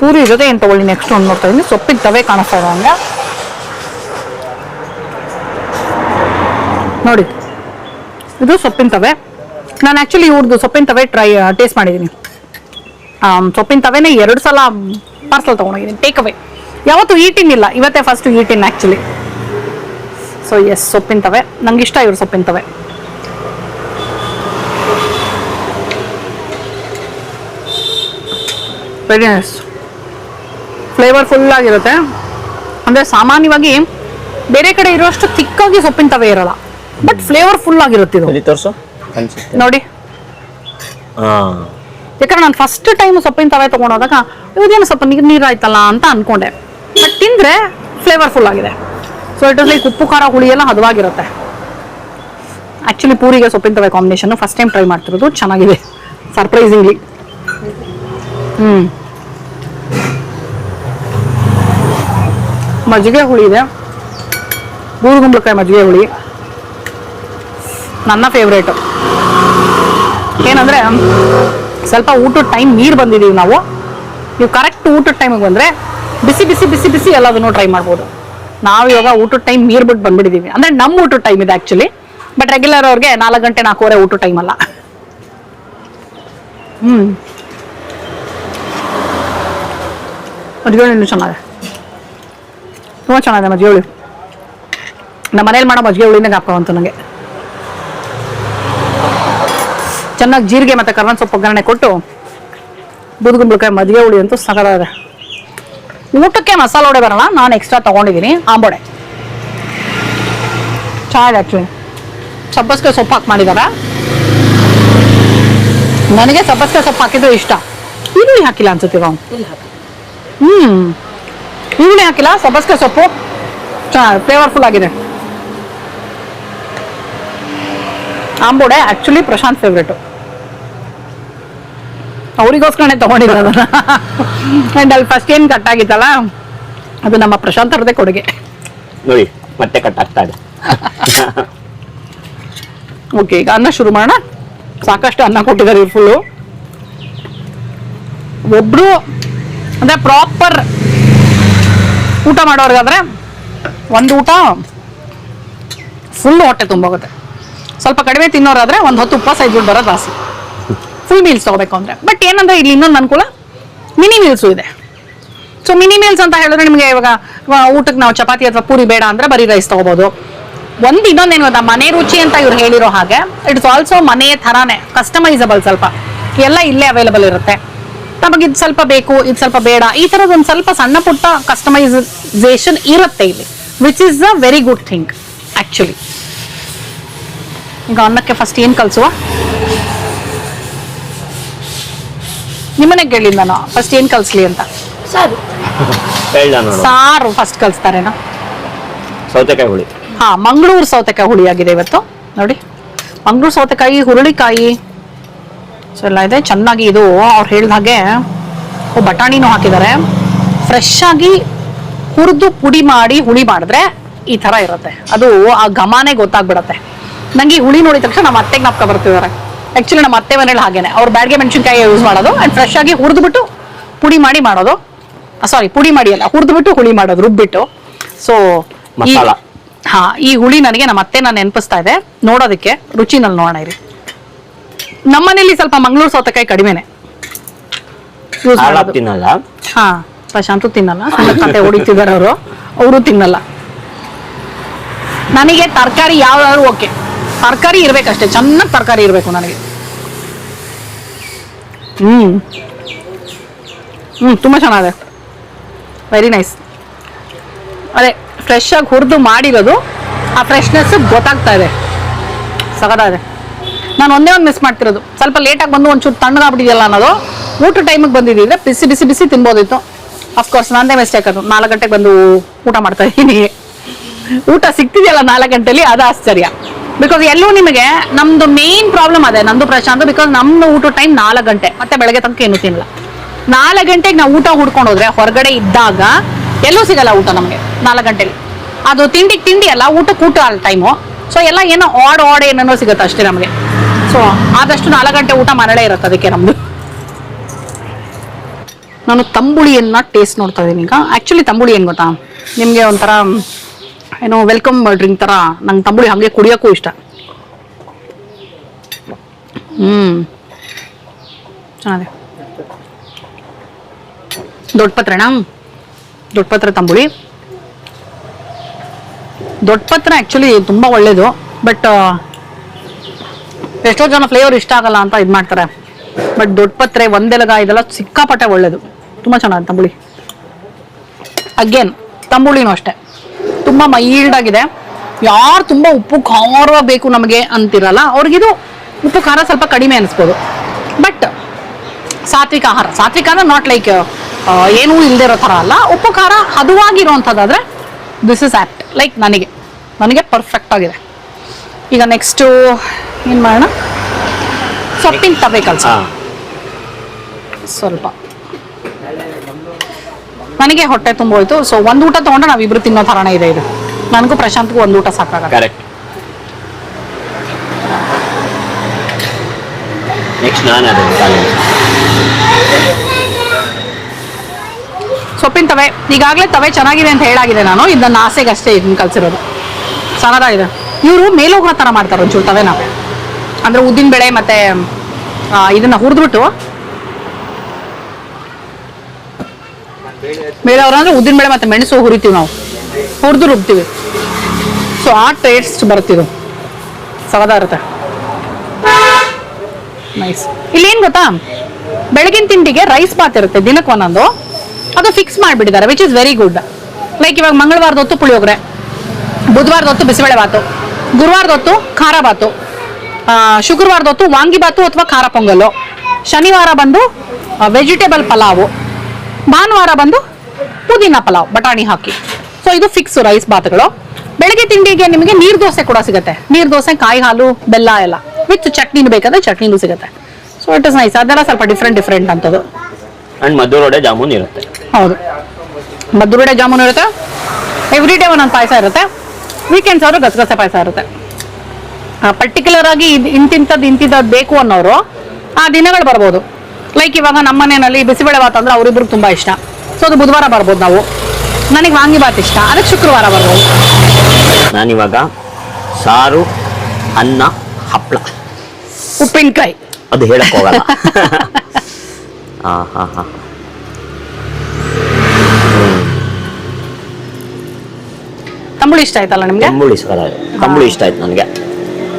ಪೂರಿ ಜೊತೆ ಏನು ತಗೊಳ್ಳಿ ನೆಕ್ಸ್ಟ್ ಒಂದು ನೋಡ್ತಾ ಇದ್ದೀನಿ. ಸೊಪ್ಪಿನ ತವೆ ಕಾಣಿಸ್ತಾ ಇದೆ ಹಂಗೆ. ನೋಡಿ ಇದು ಸೊಪ್ಪಿನ ತವೆ. ನಾನು ಆ್ಯಕ್ಚುಲಿ ಇವ್ರದ್ದು ಸೊಪ್ಪಿನ ತವೆ ಟ್ರೈ ಟೇಸ್ಟ್ ಮಾಡಿದ್ದೀನಿ ಸೊಪ್ಪಿನ ತವೆನೇ ಎರಡು ಸಲ ಪಾರ್ಸಲ್ ತೊಗೊಂಡೋಗಿದ್ದೀನಿ ಟೇಕ್ ಅವೇ ಯಾವತ್ತೂ ಈಟಿನ್ ಇಲ್ಲ. ಇವತ್ತೇ first eating actually so S ಸೊಪ್ಪಿನ ತವೆ. ನಂಗೆ ಇಷ್ಟ ಇವ್ರ ಸೊಪ್ಪಿನ ತವೆ. ವೆರಿ ನೈಸ್ ಫ್ಲೇವರ್ ಫುಲ್ ಆಗಿರುತ್ತೆ. ಅಂದರೆ ಸಾಮಾನ್ಯವಾಗಿ ಬೇರೆ ಕಡೆ ಇರುವಷ್ಟು ತಿಕ್ಕಾಗಿ ಸೊಪ್ಪಿನ ತವೆ ಇರಲ್ಲ. ಬಟ್ ಫ್ಲೇವರ್ ಫುಲ್ ಆಗಿರುತ್ತೆ ಇದು. ತೋರ್ಸು? ಅನ್ಸುತ್ತೆ. ನೋಡಿ. ಯಾಕಂದ್ರೆ ನಾನು ಫಸ್ಟ್ ಟೈಮ್ ಸೊಪ್ಪಿನ ತವೆ ತಗೊಂಡೋದಾಗ ಇದೇನು ಸ್ವಲ್ಪ ನೀರು ನೀರು ಆಯ್ತಲ್ಲ ಅಂತ ಅನ್ಕೊಂಡೆ. ಬಟ್ ತಿಂದರೆ ಫ್ಲೇವರ್ಫುಲ್ ಆಗಿದೆ. ಸೊ ಇಟ್ ಲೈಕ್ ಉಪ್ಪು ಖಾರ ಹುಳಿ ಎಲ್ಲ ಹದವಾಗಿರುತ್ತೆ. ಆ್ಯಕ್ಚುಲಿ ಪೂರಿಗೆ ಸೊಪ್ಪಿನ ತವೆ ಕಾಂಬಿನೇಷನ್ ಫಸ್ಟ್ ಟೈಮ್ ಟ್ರೈ ಮಾಡ್ತಿರೋದು. ಚೆನ್ನಾಗಿದೆ. ಸರ್ಪ್ರೈಸಿಂಗ್ಲಿ ಹ್ಞೂ ಮಜ್ಜಿಗೆ ಹುಳಿ ಇದೆ. ಬೂರುಗುಂಬಳಕಾಯಿ ಮಜ್ಜಿಗೆ ಹುಳಿ. ನನ್ನ ಫೇವ್ರೇಟು ಏನಂದರೆ, ಸ್ವಲ್ಪ ಊಟದ ಟೈಮ್ ನೀರು ಬಂದಿದ್ದೀವಿ ನಾವು. ನೀವು ಕರೆಕ್ಟ್ ಊಟದ ಟೈಮಿಗೆ ಬಂದರೆ ಬಿಸಿ ಬಿಸಿ ಬಿಸಿ ಬಿಸಿ ಎಲ್ಲದನ್ನು ಟ್ರೈ ಮಾಡ್ಬೋದು. ನಾವು ಇವಾಗ ಊಟದ ಟೈಮ್ ನೀರು ಬಿಟ್ಟು ಬಂದ್ಬಿಟ್ಟಿದ್ದೀವಿ ಅಂದರೆ ನಮ್ಮ ಊಟದ ಟೈಮ್ ಇದೆ ಆ್ಯಕ್ಚುಲಿ ಬಟ್ ರೆಗ್ಯುಲರ್ ಅವ್ರಿಗೆ ನಾಲ್ಕು ಗಂಟೆ, ನಾಲ್ಕೂವರೆ ಊಟ ಟೈಮ್ ಅಲ್ಲ. ಹ್ಞೂ ಮಜ್ಜಿಗೆ ಇನ್ನೂ ಚೆನ್ನಾಗಿದೆ. ತುಂಬ ಚೆನ್ನಾಗಿದೆ ಮಜ್ಜಿಗೆ ಹುಳಿ ನಮ್ಮ ಮನೇಲಿ ಮಾಡೋ ಮಜ್ಜಿಗೆ ಹುಳಿನೇ ಹಾಕೋ ಅಂತ ನನಗೆ ಚೆನ್ನಾಗಿ ಜೀರಿಗೆ ಮತ್ತು ಕರ್ನ ಸೊಪ್ಪು ಒಗ್ಗರಣೆ ಕೊಟ್ಟು ಬೂದುಗುಂಬಳಕಾಯಿ ಮದುವೆ ಹುಳಿ ಅಂತೂ ಸಗದಾಗಿದೆ ಊಟಕ್ಕೆ ಮಸಾಲೆ ವಡೆ ಬರೋಣ ನಾನು ಎಕ್ಸ್ಟ್ರಾ ತೊಗೊಂಡಿದ್ದೀನಿ ಆಂಬೋಡೆ. ಚೆನ್ನಾಗಿದೆ ಆ್ಯಕ್ಚುಲಿ ಸಬ್ಬಸ್ಗೆ ಸೊಪ್ಪು ಹಾಕಿ ಮಾಡಿದ್ದಾರೆ ನನಗೆ ಸಬ್ಬಸ್ಗೆ ಸೊಪ್ಪು ಹಾಕಿದ್ರೆ ಇಷ್ಟ. ಈರುಳ್ಳಿ ಹಾಕಿಲ್ಲ ಅನ್ಸುತ್ತೆ ಹ್ಞೂ ಈರುಳ್ಳಿ ಹಾಕಿಲ್ಲ ಸಬ್ಬಸ್ಗೆ ಸೊಪ್ಪು ಚಾ ಫ್ಲೇವರ್ಫುಲ್ ಆಗಿದೆ. ಆಂಬೋಡೆ ಆ್ಯಕ್ಚುಲಿ ಪ್ರಶಾಂತ್ ಫೇವ್ರೇಟು ಅವರಿಗೋಸ್ಕರನೇ ತಗೊಂಡಿರೋದು. ಆ್ಯಂಡ್ ಅಲ್ಲಿ ಫಸ್ಟ್ ಏನು ಕಟ್ ಆಗಿತ್ತಲ್ಲ ಅದು ನಮ್ಮ ಪ್ರಶಾಂತ್ ಅವ್ರದ್ದೇ ಕೊಡುಗೆ. ನೋಡಿ ಮತ್ತೆ ಕಟ್ ಆಗ್ತಾ ಇದೆ. ಓಕೆ ಈಗ ಅನ್ನ ಶುರು ಮಾಡೋಣ. ಸಾಕಷ್ಟು ಅನ್ನ ಕೊಟ್ಟಿದ್ದಾರೆ ಇವ್ರು ಫುಲ್ಲು ಒಬ್ರು ಅಂದ್ರೆ ಪ್ರಾಪರ್ ಊಟ ಮಾಡೋರ್ಗಾದ್ರೆ ಒಂದು ಊಟ ಫುಲ್ ಹೊಟ್ಟೆ ತುಂಬೋಗುತ್ತೆ. ಸ್ವಲ್ಪ ಕಡಿಮೆ ತಿನ್ನೋರಾದ್ರೆ ಒಂದು ಹತ್ತು ಉಪವಾಸ ಇದ್ಬಿಟ್ಟು ಬರೋ ಆಸೆ ಫುಲ್ ಮೀಲ್ಸ್ ತಗೋಬೇಕು ಅಂದ್ರೆ. ಬಟ್ ಏನಂದ್ರೆ ಇಲ್ಲಿ ಇನ್ನೊಂದು ಅನುಕೂಲ ಮಿನಿ ಮೀಲ್ಸು ಇದೆ. ಸೊ ಮಿನಿ ಮೀಲ್ಸ್ ಅಂತ ಹೇಳಿದ್ರೆ ನಿಮಗೆ ಇವಾಗ ಊಟಕ್ಕೆ ನಾವು ಚಪಾತಿ ಅಥವಾ ಪೂರಿ ಬೇಡ ಅಂದ್ರೆ ಬರೀ ರೈಸ್ ತಗೋಬಹುದು ಒಂದು ಇನ್ನೊಂದೇನು ಗೊತ್ತಾ, ಮನೆ ರುಚಿ ಅಂತ ಇವ್ರು ಹೇಳಿರೋ ಹಾಗೆ ಇಟ್ಸ್ ಆಲ್ಸೋ ಮನೆಯ ಥರಾನೇ ಕಸ್ಟಮೈಸಬಲ್ ಸ್ವಲ್ಪ. ಎಲ್ಲ ಇಲ್ಲೇ ಅವೈಲಬಲ್ ಇರುತ್ತೆ. ನಮಗೆ ಇದು ಸ್ವಲ್ಪ ಬೇಕು, ಇದು ಸ್ವಲ್ಪ ಬೇಡ, ಈ ಥರದ್ದು ಒಂದು ಸ್ವಲ್ಪ ಸಣ್ಣ ಪುಟ್ಟ ಕಸ್ಟಮೈಸೇಷನ್ ಇರುತ್ತೆ ಇಲ್ಲಿ which is a very good thing actually ಈಗ ಅನ್ನಕ್ಕೆ ಫಸ್ಟ್ ಏನು ಕಲಿಸುವ? ನಿಮ್ಮನೆ ಕೇಳಿ ನಾನು. ಫಸ್ಟ್ ಏನ್ ಕಲ್ಸ್ಲಿ ಅಂತ? ಸಾರು. ನೋಡು. ಸಾರು ಫಸ್ಟ್ ಕಲಿಸ್ತಾರೇನೋ? ಸೌತೆಕಾಯಿ ಹುಳಿ. ಹಾ ಮಂಗಳೂರು ಸೌತೆಕಾಯಿ ಹುಳಿ ಆಗಿದೆ ಇವತ್ತು. ನೋಡಿ. ಮಂಗಳೂರು ಸೌತೆಕಾಯಿ ಹುರುಳಿಕಾಯಿ. ಸೊ ಎಲ್ಲ ಇದೆ. ಚೆನ್ನಾಗಿ ಇದು ಅವ್ರು ಹೇಳಿದ ಹಾಗೆ ಓ ಬಟಾಣಿನೂ ಹಾಕಿದ್ದಾರೆ ಫ್ರೆಶ್ ಆಗಿ ಹುರಿದು ಪುಡಿ ಮಾಡಿ ಹುಳಿ ಮಾಡಿದ್ರೆ ಈ ತರ ಇರುತ್ತೆ. ಅದು ಆ ಘಮಾನೇ ಗೊತ್ತಾಗ್ಬಿಡತ್ತೆ. ನಂಗೆ ಈ ಹುಳಿ ನೋಡಿದ ತಕ್ಷಣ ನಮ್ಮ ಅತ್ತೆಗೆ ನಾಪ್ಕ ಬರ್ತಿದ್ದಾರೆ. ಆಕ್ಚುಲಿ ನಮ್ಮ ಅತ್ತೆ ಮನೇಲಿ ಹಾಗೇನೆ. ಅವ್ರು ಬ್ಯಾಡ್ಗೆ ಮೆಣಸಿನ್ಕಾಯಿ ಯೂಸ್ ಮಾಡೋದು. ಆ್ಯಂಡ್ ಫ್ರೆಶ್ ಆಗಿ ಹುರಿದ್ಬಿಟ್ಟು ಪುಡಿ ಮಾಡಿ ಮಾಡೋದು. ಸಾರಿ ಪುಡಿ ಮಾಡಿ ಅಲ್ಲ ಹುರಿದ್ಬಿಟ್ಟು ಹುಳಿ ಮಾಡೋದು ರುಬ್ಬಿಟ್ಟು. ಸೊ ಮಸಾಲ. ಹಾ ಈ ಹುಳಿ ನನಗೆ ನಮ್ಮ ಅತ್ತೆ ನಾನು ನೆನಪಿಸ್ತಾ ಇದೆ. ನೋಡೋದಕ್ಕೆ ರುಚಿನಲ್ಲಿ ನೋಡೋಣ ಇರಿ. ನಮ್ಮನೇಲಿ ಸ್ವಲ್ಪ ಮಂಗಳೂರು ಸೌತೆಕಾಯಿ ಕಡಿಮೆನೆ. ಯೂಸ್ ತಿನ್ನಲ್ಲ? ಹಾ ಪ್ರಶಾಂತು ತಿನ್ನಲ್ಲ. ಕತೆ ಹೊಡಿತಿದ್ದಾರೆ ಅವರು. ಅವರು ತಿನ್ನಲ್ಲ. ನನಗೆ ತರಕಾರಿ ಯಾವ್ದಾದ್ರು ಓಕೆ ತರಕಾರಿ ಇರ್ಬೇಕಷ್ಟೇ, ಚೆನ್ನಾಗಿ ತರಕಾರಿ ಇರಬೇಕು ನನಗೆ. ಹ್ಞೂ ಹ್ಞೂ ತುಂಬಾ ಚೆನ್ನಾಗಿದೆ. ವೆರಿ ನೈಸ್ ಅದೇ ಫ್ರೆಶ್ ಆಗಿ ಹುರಿದು ಮಾಡಿರೋದು, ಆ ಫ್ರೆಶ್ನೆಸ್ ಗೊತ್ತಾಗ್ತಾ ಇದೆ. ಸಗದಾಗಿದೆ ನಾನು ಒಂದೇ ಒಂದು ಮಿಸ್ ಮಾಡ್ತಿರೋದು. ಸ್ವಲ್ಪ ಲೇಟಾಗಿ ಬಂದು ಒಂಚೂರು ತಣ್ಣಗಾಗ್ಬಿಟ್ಟಿದೆಯಲ್ಲ ಅನ್ನೋದು. ಊಟ ಟೈಮಿಗೆ ಬಂದಿದ್ದಿದ್ರೆ ಬಿಸಿ ಬಿಸಿ ಬಿಸಿ ತಿನ್ಬೋದಿತ್ತು. ಅಫ್ಕೋರ್ಸ್ ನಾನೇ ಮಿಸ್ಟೇಕ್ ಅದು. ನಾಲ್ಕು ಗಂಟೆಗೆ ಬಂದು ಊಟ ಮಾಡ್ತಾ ಇದ್ದೀನಿ. ಊಟ ಸಿಗ್ತಿದೆಯಲ್ಲ ನಾಲ್ಕು ಗಂಟೆಲಿ? ಅದು ಆಶ್ಚರ್ಯ. ಬಿಕಾಸ್ ಎಲ್ಲೂ ನಿಮಗೆ ನಮ್ದು ಮೇನ್ ಪ್ರಾಬ್ಲಮ್ ಅದೇ, ನಂದು ಪ್ರಶಾಂತ್ ಬಿಕಾಸ್ ನಮ್ಮ ಊಟ ಟೈಮ್ ನಾಲ್ಕು ಗಂಟೆ. ಮತ್ತೆ ಬೆಳಗ್ಗೆ ತನಕ ಏನು ತಿನ್ನಲ್ಲ. ನಾಲ್ಕು ಗಂಟೆಗೆ ನಾವು ಊಟ ಹುಡ್ಕೊಂಡು ಹೋದ್ರೆ ಹೊರಗಡೆ ಇದ್ದಾಗ ಎಲ್ಲೂ ಸಿಗಲ್ಲ ಊಟ ನಮಗೆ, ನಾಲ್ಕು ಗಂಟೆಲಿ. ಅದು ತಿಂಡಿಗೆ ತಿಂಡಿ ಅಲ್ಲ ಊಟಕ್ಕೆ ಊಟ ಅಲ್ಲ ಟೈಮು ಸೊ ಎಲ್ಲ ಏನೋ ಆಡ್ ಆಡ್ ಏನೇನೋ ಸಿಗುತ್ತೆ ಅಷ್ಟೇ ನಮಗೆ. ಸೊ ಆದಷ್ಟು ನಾಲ್ಕು ಗಂಟೆ ಊಟ ಮನೇಲೇ ಇರುತ್ತೆ ಅದಕ್ಕೆ ನಮ್ದು. ನಾನು ತಂಬುಳಿಯನ್ನ ಟೇಸ್ಟ್ ನೋಡ್ತಾ ಇದ್ದೀನಿ ಈಗ. ಆ್ಯಕ್ಚುಲಿ ತಂಬುಳಿ ಏನು ಗೊತ್ತಾ? ನಿಮಗೆ ಒಂಥರ ಏನೋ ವೆಲ್ಕಮ್ ಡ್ರಿಂಕ್ ಥರ ನಂಗೆ ತಂಬುಳಿ ಹಾಗೆ ಕುಡಿಯೋಕ್ಕೂ ಇಷ್ಟ. ಹ್ಮ್. ಚೆನ್ನಾಗಿದೆ. ದೊಡ್ಡ ಪತ್ರೆನಾ ದೊಡ್ಡ ತಂಬುಳಿ. ದೊಡ್ಡ ಪತ್ರ ಆ್ಯಕ್ಚುಲಿ ತುಂಬ ಒಳ್ಳೇದು ಬಟ್ ಎಷ್ಟೋ ಜನ ಫ್ಲೇವರ್ ಇಷ್ಟ ಆಗಲ್ಲ ಅಂತ ಇದು ಮಾಡ್ತಾರೆ. ಬಟ್ ದೊಡ್ಡ ಪತ್ರೆ, ಒಂದೆಲಗ ಇದೆಲ್ಲ ಸಿಕ್ಕಾಪಟ್ಟೆ ಒಳ್ಳೇದು. ತುಂಬ ಚೆನ್ನಾಗಿದೆ ತಂಬುಳಿ. ಅಗೇನ್ ತಂಬುಳಿನೂ ಅಷ್ಟೇ. ತುಂಬ ಮೈಲ್ಡ್ ಆಗಿದೆ. ಯಾರು ತುಂಬ ಉಪ್ಪು ಖಾರ ಬೇಕು ನಮಗೆ ಅಂತಿರಲ್ಲ ಅವ್ರಿಗಿದು ಉಪ್ಪು ಖಾರ ಸ್ವಲ್ಪ ಕಡಿಮೆ ಅನಿಸ್ಬೋದು. ಬಟ್ ಸಾತ್ವಿಕ ಆಹಾರ ಸಾತ್ವಿಕ ಅಂದ್ರೆ ನಾಟ್ ಲೈಕ್ ಏನೂ ಇಲ್ಲದೆ ಇರೋ ಥರ ಅಲ್ಲ. ಉಪ್ಪು ಖಾರ ಹದುವಾಗಿರೋಂಥದ್ದಾದ್ರೆ ದಿಸ್ ಇಸ್ ಆ್ಯಕ್ಟ್ ಲೈಕ್ ನನಗೆ ನನಗೆ ಪರ್ಫೆಕ್ಟ್ ಆಗಿದೆ. ಈಗ ನೆಕ್ಸ್ಟು ಏನು ಮಾಡೋಣ? ಸೊಪ್ಪಿನ ತವೆ ಕಲ್ಸ ಸ್ವಲ್ಪ. ನನಗೆ ಹೊಟ್ಟೆ ತುಂಬೋಯ್ತು. ಸೊ ಒಂದು ಊಟ ತೊಗೊಂಡ್ರೆ ನಾವಿಬ್ರು ತಿನ್ನೋ ಥರನೇ ಇದೆ ಇದು. ನನಗೂ ಪ್ರಶಾಂತ್ಗೂ ಒಂದು ಊಟ ಸಾಕಾಗತ್ತೆ. ಕರೆಕ್ಟ್ ನೆಕ್ಸ್ಟ್ ನಾನು ಅದು ಸೊಪ್ಪಿನ ತವೆ. ಈಗಾಗಲೇ ತವೆ ಚೆನ್ನಾಗಿದೆ ಅಂತ ಹೇಳಾಗಿದೆ ನಾನು. ಇದನ್ನ ಆಸೆಗೆ ಅಷ್ಟೇ ಇದನ್ನ ಕಲ್ಸಿರೋದು. ಸಣ್ಣದಾಗಿದೆ ಇವರು ಮೇಲೋಗ್ರ ಥರ ಮಾಡ್ತಾರೆ ಒಂಚೂರು ತವೆನ. ಅಂದ್ರೆ ಉದ್ದಿನ ಬೇಳೆ ಮತ್ತೆ ಆ, ಇದನ್ನ ಹುರಿದ್ಬಿಟ್ಟು ಮೇಲೋಗ್ರ ಅಂದ್ರೆ ಉದ್ದಿನ ಬೇಳೆ ಮತ್ತೆ ಮೆಣಸು ಹುರಿತೀವಿ ನಾವು. ಹುರಿದು ರುಬ್ತೀವಿ. ಸೊ ಆ ಟೇಸ್ಟ್ ಬರುತ್ತಿದು. ಸವದ ಇರುತ್ತೆ ನೈಸ್ ಇಲ್ಲೇನು ಗೊತ್ತಾ? ಬೆಳಗಿನ ತಿಂಡಿಗೆ ರೈಸ್ ಬಾತ್ ಇರುತ್ತೆ ದಿನಕ್ಕೆ ಒಂದೊಂದು. ಅದು ಫಿಕ್ಸ್ ಮಾಡಿಬಿಟ್ಟಿದ್ದಾರೆ which is very good like ಇವಾಗ ಮಂಗಳವಾರದ ಹೊತ್ತು ಪುಳಿಯೋಗರೆ, ಬುಧವಾರದ ಹೊತ್ತು ಬಿಸಿಬೇಳೆ ಬಾತು, ಗುರುವಾರದ ಹೊತ್ತು ಖಾರ ಬಾತು ಶುಕ್ರವಾರದ ಹೊತ್ತು ವಾಂಗಿ ಬಾತು ಅಥವಾ ಖಾರ ಪೊಂಗಲ್ಲು ಶನಿವಾರ ಬಂದು ವೆಜಿಟೇಬಲ್ ಪಲಾವು. ಭಾನುವಾರ ಬಂದು ಪುದೀನ ಪಲಾವ್ ಬಟಾಣಿ ಹಾಕಿ. ಸೊ ಇದು ಫಿಕ್ಸ್ ರೈಸ್ ಬಾತ್ಗಳು ಬೆಳಗ್ಗೆ ತಿಂಡಿಗೆ ನಿಮಗೆ ನೀರ್ ದೋಸೆ ಕೂಡ ಸಿಗುತ್ತೆ. ನೀರ್ ದೋಸೆ ಕಾಯಿ ಹಾಲು ಬೆಲ್ಲ ಎಲ್ಲ. ವಿತ್ ಚಟ್ನಿ ಬೇಕಂದ್ರೆ ಚಟ್ನಿನೂ ಸಿಗುತ್ತೆ. ಸೊ ಇಟ್ ಇಸ್ ನೈಸ್ ಅದೆಲ್ಲ ಸ್ವಲ್ಪ ಡಿಫ್ರೆಂಟ್ ಡಿಫ್ರೆಂಟ್ ಅಂತದ್ದು ಅಂಡ್ ಮದ್ದೂರು ವಡೆ ಜಾಮೂನ್ ಇರುತ್ತೆ. ಹೌದು. ಮಧುರೋಡೆ ಜಾಮೂನ್ ಇರುತ್ತೆ. ಎವ್ರಿ ಡೇ ಒಂದೊಂದು ಪಾಯಸ ಇರುತ್ತೆ. ವೀಕೆಂಡ್ಸ್ ಅವರು ಗಸಗಸೆ ಪಾಯಸ ಇರುತ್ತೆ. ಪರ್ಟಿಕ್ಯುಲರ್ ಆಗಿ ಇಂತಿಂಥದ್ದು ಇಂತಿಂಥದ್ದು ಬೇಕು ಅನ್ನೋರು ಆ ದಿನಗಳು ಬರ್ಬೋದು. ಲೈಕ್ ಇವಾಗ ನಮ್ಮ ಮನೆಯಲ್ಲಿ ಬಿಸಿಬೇಳೆ ಬಾತ್ ಅಂದ್ರೆ ಅವರಿಬ್ರಿಗೆ ತುಂಬಾ ಇಷ್ಟ. ಸೊ ಅದು ಬುಧವಾರ ಬರ್ಬೋದು ನಾವು. ನನಗೆ ವಾಂಗಿ ಬಾತ್ ಇಷ್ಟ. ಅದಕ್ಕೆ ಶುಕ್ರವಾರ ಬರ್ಬೋದು. ನಾನಿವಾಗ ಸಾರು ಅನ್ನ ಹಪ್ಪಳ ಉಪ್ಪಿನಕಾಯಿ. ಅದು ಹೇಳಕ್ ಹೋಗಲ್ಲ. ಹಾ ಹಾ. ಹಾ ತಂಬುಳಿ ಇಷ್ಟ ಆಯ್ತಲ್ಲ ನಿಮಗೆ? ತಂಬುಳಿ ಸರ ತಂಬುಳಿ ಇಷ್ಟ ಆಯ್ತು ನನಗೆ.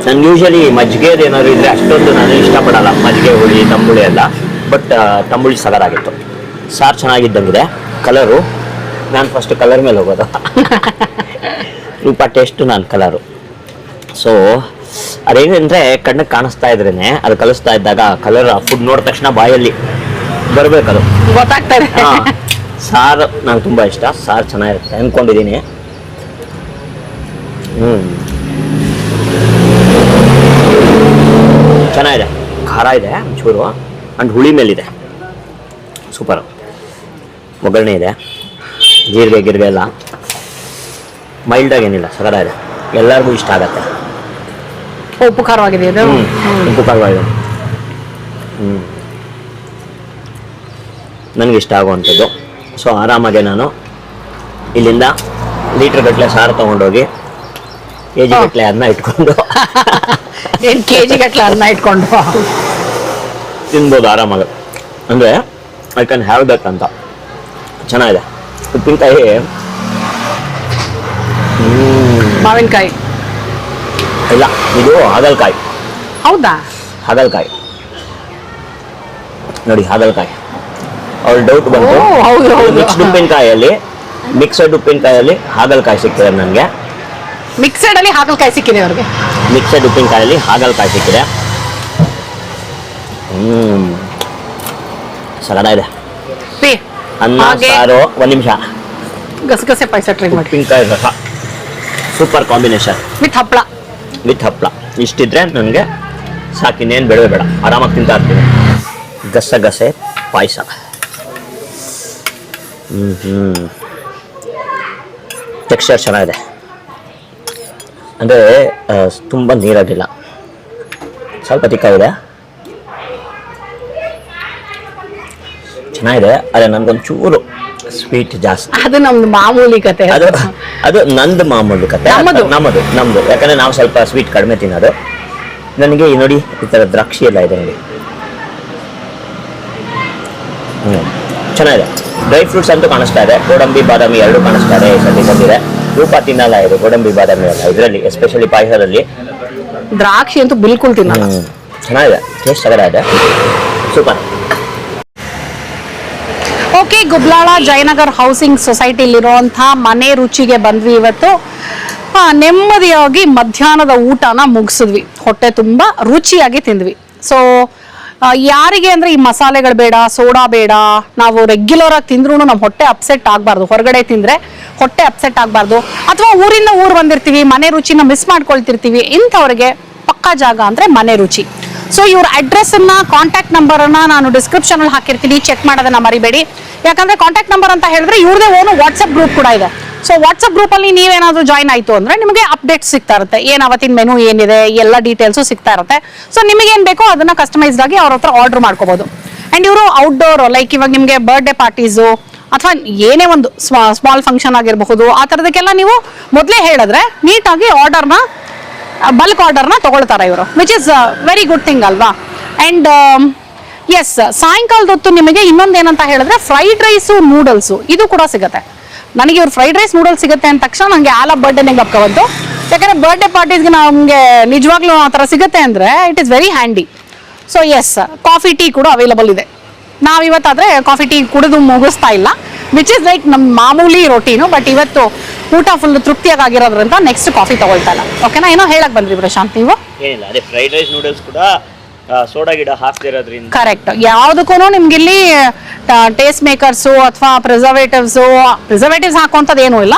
ನನ್ಗೆ ಯೂಶಲಿ ಮಜ್ಜಿಗೆದು ಏನಾದ್ರು ಇದ್ರೆ ಅಷ್ಟೊಂದು ನಾನು ಇಷ್ಟಪಡಲ್ಲ. ಮಜ್ಜಿಗೆ ಹುಳಿ ತಂಬುಳಿ ಎಲ್ಲ. ಬಟ್ ತಂಬುಳಿ ಸಗರಾಗಿತ್ತು ಸಾರು ಚೆನ್ನಾಗಿದ್ದಂಗಿದೆ. ಕಲರು ನಾನು ಫಸ್ಟ್ ಕಲರ್ ಮೇಲೆ ಹೋಗೋದು. ರೂಪ ಟೇಸ್ಟು ನಾನು ಕಲರು ಸೊ ಅದೇನಂದರೆ ಕಣ್ಣಿಗೆ ಕಾಣಿಸ್ತಾ ಇದ್ರೇ ಅದು ಕಲಿಸ್ತಾ ಇದ್ದಾಗ ಕಲರ್ ಫುಡ್ ನೋಡಿದ ತಕ್ಷಣ ಬಾಯಲ್ಲಿ ಬರಬೇಕದು. ಗೊತ್ತಾಗ್ತಾರೆ ಹಾಂ ಸಾರ್ ಸಾರು ನಂಗೆ ತುಂಬ ಇಷ್ಟ. ಸಾರು ಚೆನ್ನಾಗಿರುತ್ತೆ ಅಂದ್ಕೊಂಡಿದ್ದೀನಿ ಹ್ಞೂ ಚೆನ್ನಾಗಿದೆ. ಖಾರ ಇದೆ ಒಂಚೂರು. ಆ್ಯಂಡ್ ಹುಳಿ ಮೇಲಿದೆ. ಸೂಪರ್ ಒಗ್ಗರಣೆ ಇದೆ ಜೀರಿಗೆ ಗಿರ್ಗೆ ಎಲ್ಲ. ಮೈಲ್ಡಾಗಿ ಏನಿಲ್ಲ ಸಗರ ಇದೆ. ಎಲ್ಲರಿಗೂ ಇಷ್ಟ ಆಗತ್ತೆ. ಉಪ್ಪು ಖಾರವಾಗಿದೆ ಇದು? ಹ್ಮ್ ಉಪ್ಪು ಖಾರವಾಗಿದೆ ನನಗೆ ಇಷ್ಟ ಆಗುವಂಥದ್ದು. ಸೊ ಆರಾಮಾಗಿ ನಾನು ಇಲ್ಲಿಂದ ಲೀಟ್ರ್ ಗಟ್ಟಲೆ ಸಾರು ತೊಗೊಂಡೋಗಿ ಕೆ ಜಿ ಗಟ್ಟಲೆ ಅನ್ನ ಇಟ್ಕೊಂಡು. ಏನ್ ಕೆ ಜಿ ಗಟ್ಟಲೆ ಅನ್ನ ಇಟ್ಕೊಂಡು? ತಿನ್ಬೋದು ಆರಾಮಾಗ. ಅಂದರೆ ಐ ಕ್ಯಾನ್ ಹ್ಯಾವ್ ದಟ್ ಅಂತ. ಚೆನ್ನಾಗಿದೆ. ಉಪ್ಪಿನಕಾಯಿ. ಮಾವಿನಕಾಯಿ. ಇಲ್ಲ ಇದು ಹಾಗಲ್ಕಾಯಿ. ಹೌದಾ? ಹಾಗಲಕಾಯಿ. ನೋಡಿ ಹಾಗಲಕಾಯಿ. ಅವ್ರ ಡೌಟ್ ಬಂತು. ಮಿಕ್ಸ್ಡ್ ಉಪ್ಪಿನಕಾಯಲ್ಲಿ ಮಿಕ್ಸಡ್ ಉಪ್ಪಿನಕಾಯಲ್ಲಿ ಹಾಗಲಕಾಯಿ ಸಿಕ್ಕಿದೆ ನನಗೆ. ಮಿಕ್ಸಡ್ ಅಲ್ಲಿ ಹಾಗಲಕಾಯಿ ಸಿಕ್ಕಿದೆ ಅವ್ರಿಗೆ. ಮಿಕ್ಸಡ್ ಉಪ್ಪಿನಕಾಯಲ್ಲಿ ಹಾಗಲಕಾಯಿ ಸಿಕ್ಕಿದೆ. ಹ್ಮ್. ಸಗಡ ಇದೆ. ಅನ್ನ ಹಾಗೆ ಸಾರು ಒಂದ್ ನಿಮಿಷ. ಗಸಗಸೆ ಪಾಯಸ ಟ್ರೈ ಮಾಡಿ. ಉಪ್ಪಿನಕಾಯಿ ರಸ. ಸೂಪರ್ ಕಾಂಬಿನೇಷನ್ ವಿತ್ ಹಪ್ಪಳ ವಿತ್ ಹಪ್ಪಳ ಇಷ್ಟಿದ್ರೆ ನನಗೆ ಸಾಕಿನ್ನೇನು ಬೇಡವೇ ಬೇಡ. ಆರಾಮಾಗಿ ತಿಂತಾ ಇರ್ತೀನಿ. ಗಸಗಸೆ ಪಾಯಸ. ಹ್ಮ್ ಹ್ಮ್ ಟೆಕ್ಸ್ಚರ್ ಚೆನ್ನಾಗಿದೆ. ಅಂದರೆ ತುಂಬ ನೀರಾಗಿಲ್ಲ ಸ್ವಲ್ಪ ತಿಕ್ಕಾಗಿದೆ. ಚೆನ್ನಾಗಿದೆ ಅದೇ ನನ್ಗೊಂದು ಚೂರು ಸ್ವೀಟ್ ಜಾಸ್ತಿ. ಅದು ನಮ್ದು ಮಾಮೂಲಿ ಕತೆ. ಅದು ಅದು ನಂದು ಮಾಮೂಲಿ ಕತೆ. ನಮ್ಮದು? ನಮ್ಮದು ನಮ್ದು ಯಾಕಂದ್ರೆ ನಾವು ಸ್ವಲ್ಪ ಸ್ವೀಟ್ ಕಡಿಮೆ ತಿನ್ನೋದು. ನನಗೆ ಈ ನೋಡಿ ಈ ಥರ ದ್ರಾಕ್ಷಿ ಎಲ್ಲ ಇದೆ ನೋಡಿ. ಹ್ಮ್. ಚೆನ್ನಾಗಿದೆ. ಡ್ರೈ ಫ್ರೂಟ್ಸ್ ಅಂತೂ ಕಾಣಿಸ್ತಾ ಇದೆ. ಗೋಡಂಬಿ ಬಾದಾಮಿ ಎರಡು ಕಾಣಿಸ್ತಾ ಇದೆ ಸದ್ಯ ಸತಿ ಬಂದಿದೆ. ರೂಪ ತಿನ್ನಲ್ಲ ಇದು ಗೋಡಂಬಿ ಬಾದಾಮಿ ಎಲ್ಲ ಇದರಲ್ಲಿ ಎಸ್ಪೆಷಲಿ ಪಾಯಸದಲ್ಲಿ. ದ್ರಾಕ್ಷಿ ಅಂತೂ ಬಿಲ್ಕುಲ್ ತಿನ್ನಲ್ಲ. ಚೆನ್ನಾಗಿದೆ. ಟೇಸ್ಟ್ ಇದೆ. Super okay Gubbalala Jayanagar housing ಸೊಸೈಟಿಲಿರುವಂತಹ ಮನೆ ರುಚಿಗೆ ಬಂದ್ವಿ ಇವತ್ತು. ನೆಮ್ಮದಿಯಾಗಿ ಮಧ್ಯಾಹ್ನದ ಊಟನ ಮುಗಿಸಿದ್ವಿ. ಹೊಟ್ಟೆ ತುಂಬ ರುಚಿಯಾಗಿ ತಿಂದ್ವಿ. ಸೊ ಯಾರಿಗೆ ಅಂದ್ರೆ ಈ ಮಸಾಲೆಗಳು ಬೇಡ, ಸೋಡಾ ಬೇಡ, ನಾವು ರೆಗ್ಯುಲರ್ ಆಗಿ ತಿಂದ್ರೂ ನಮ್ಮ ಹೊಟ್ಟೆ ಅಪ್ಸೆಟ್ ಆಗಬಾರ್ದು. ಹೊರಗಡೆ ತಿಂದರೆ ಹೊಟ್ಟೆ ಅಪ್ಸೆಟ್ ಆಗಬಾರ್ದು. ಅಥವಾ ಊರಿಂದ ಊರು ಬಂದಿರ್ತೀವಿ, ಮನೆ ರುಚಿನ ಮಿಸ್ ಮಾಡ್ಕೊಳ್ತಿರ್ತೀವಿ, ಇಂಥವ್ರಿಗೆ ಪಕ್ಕಾ ಜಾಗ ಅಂದ್ರೆ ಮನೆ ರುಚಿ. ಸೊ ಇವ್ರ ಅಡ್ರೆಸ್ ಅನ್ನ ಕಾಂಟ್ಯಾಕ್ಟ್ ನಂಬರ್ ಅನ್ನ ನಾನು ಡಿಸ್ಕ್ರಿಪ್ಷನ್ ಅಲ್ಲಿ ಹಾಕಿರ್ತೀನಿ. ಚೆಕ್ ಮಾಡೋದನ್ನ ಮರಿಬೇಡಿ. ಯಾಕಂದ್ರೆ ಕಾಂಟ್ಯಾಕ್ಟ್ ನಂಬರ್ ಅಂತ ಹೇಳಿದ್ರೆ ಇವ್ರದೇ ಓನು ವಾಟ್ಸ್ಆಪ್ ಗ್ರೂಪ್ ಕೂಡ ಇದೆ. ಸೊ ವಾಟ್ಸ್ಆಪ್ ಗ್ರೂಪ್ ಅಲ್ಲಿ ನೀವೇನಾದ್ರೂ ಜಾಯ್ನ್ ಆಯ್ತು ಅಂದ್ರೆ ನಿಮಗೆ ಅಪ್ಡೇಟ್ ಸಿಗ್ತಾ ಇರುತ್ತೆ. ಏನ್ ಅವತ್ತಿನ ಮೆನು ಏನಿದೆ, ಎಲ್ಲ ಡೀಟೇಲ್ಸು ಸಿಗ್ತಾ ಇರುತ್ತೆ. ಸೊ ನಿಮಗೆ ಏನ್ ಬೇಕೋ ಅದನ್ನ ಕಸ್ಟಮೈಸ್ಡ್ ಆಗಿ ಅವ್ರ ಹತ್ರ ಆರ್ಡರ್ ಮಾಡ್ಕೋಬಹುದು ಅಂಡ್ ಇವರು ಔಟ್ಡೋರ್ ಲೈಕ್ ಇವಾಗ ನಿಮಗೆ ಬರ್ಡೇ ಪಾರ್ಟೀಸು ಅಥವಾ ಏನೇ ಒಂದು ಸ್ಮಾಲ್ ಫಂಕ್ಷನ್ ಆಗಿರಬಹುದು, ಆ ಥರದಕ್ಕೆಲ್ಲ ನೀವು ಮೊದಲೇ ಹೇಳಿದ್ರೆ ನೀಟಾಗಿ ಆರ್ಡರ್ನ ಬಲ್ಕ್ ಆರ್ಡರ್ನ ತಗೊಳ್ತಾರೆ ಇವರು which is very good thing ಅಲ್ವಾ? ಆ್ಯಂಡ್ ಎಸ್ ಸಾಯಂಕಾಲದ ಹೊತ್ತು ನಿಮಗೆ ಇನ್ನೊಂದು ಏನಂತ ಹೇಳಿದ್ರೆ ಫ್ರೈಡ್ ರೈಸು ನೂಡಲ್ಸು ಇದು ಕೂಡ ಸಿಗುತ್ತೆ. ನನಗೆ ಇವ್ರು ಫ್ರೈಡ್ ರೈಸ್ ನೂಡಲ್ಸ್ ಸಿಗುತ್ತೆ ಅಂದ ತಕ್ಷಣ ನನಗೆ ಆಲ ಬರ್ಡೇನೆ ಬಂತು. ಯಾಕಂದ್ರೆ ಬರ್ಡೇ ಪಾರ್ಟೀಸ್ಗೆ ನಮಗೆ ನಿಜವಾಗ್ಲೂ ಆ ಥರ ಸಿಗುತ್ತೆ ಅಂದರೆ it is very handy so yes coffee tea ಕೂಡ ಅವೈಲಬಲ್ ಇದೆ. ನಾವು ಇವತ್ತಾದ್ರೆ ಕಾಫಿ ಟೀ ಕುಡಿದು ಮುಗಿಸ್ತಾ ಇಲ್ಲ. ವಿಚ್ ಇಸ್ ಲೈಕ್ ನಮ್ಮ ಮಾಮೂಲಿ ರೊಟೀನು ಬಟ್ ಇವತ್ತು ಊಟ ಫುಲ್ ತೃಪ್ತಿಯಾಗಿರೋದ್ರಿಂದ ನೆಕ್ಸ್ಟ್ ಕಾಫಿ ತಗೊಳ್ತಾ ಇಲ್ಲ. ಓಕೆನಾ ಏನೋ ಹೇಳಕ್ ಬಂದ್ರಿ ಪ್ರಶಾಂತ್ ನೀವು? ಏನಿಲ್ಲ ಅದೇ ಫ್ರೈಡ್ ರೈಸ್ ನೂಡಲ್ಸ್ ಕೂಡ ಸೋಡಾ ಗಿಡ ಹಾಕ್ತಿರೋದ್ರಿಂದ. ಕರೆಕ್ಟ್ ಯಾವುದಕ್ಕೂ ನಿಮ್ಗೆ ಇಲ್ಲಿ ಟೇಸ್ಟ್ ಮೇಕರ್ಸು ಅಥವಾ ಪ್ರಿಸರ್ವೇಟಿವ್ಸು ಪ್ರಿಸರ್ವೇಟಿವ್ಸ್ ಹಾಕುವಂಥದ್ದು ಏನೂ ಇಲ್ಲ.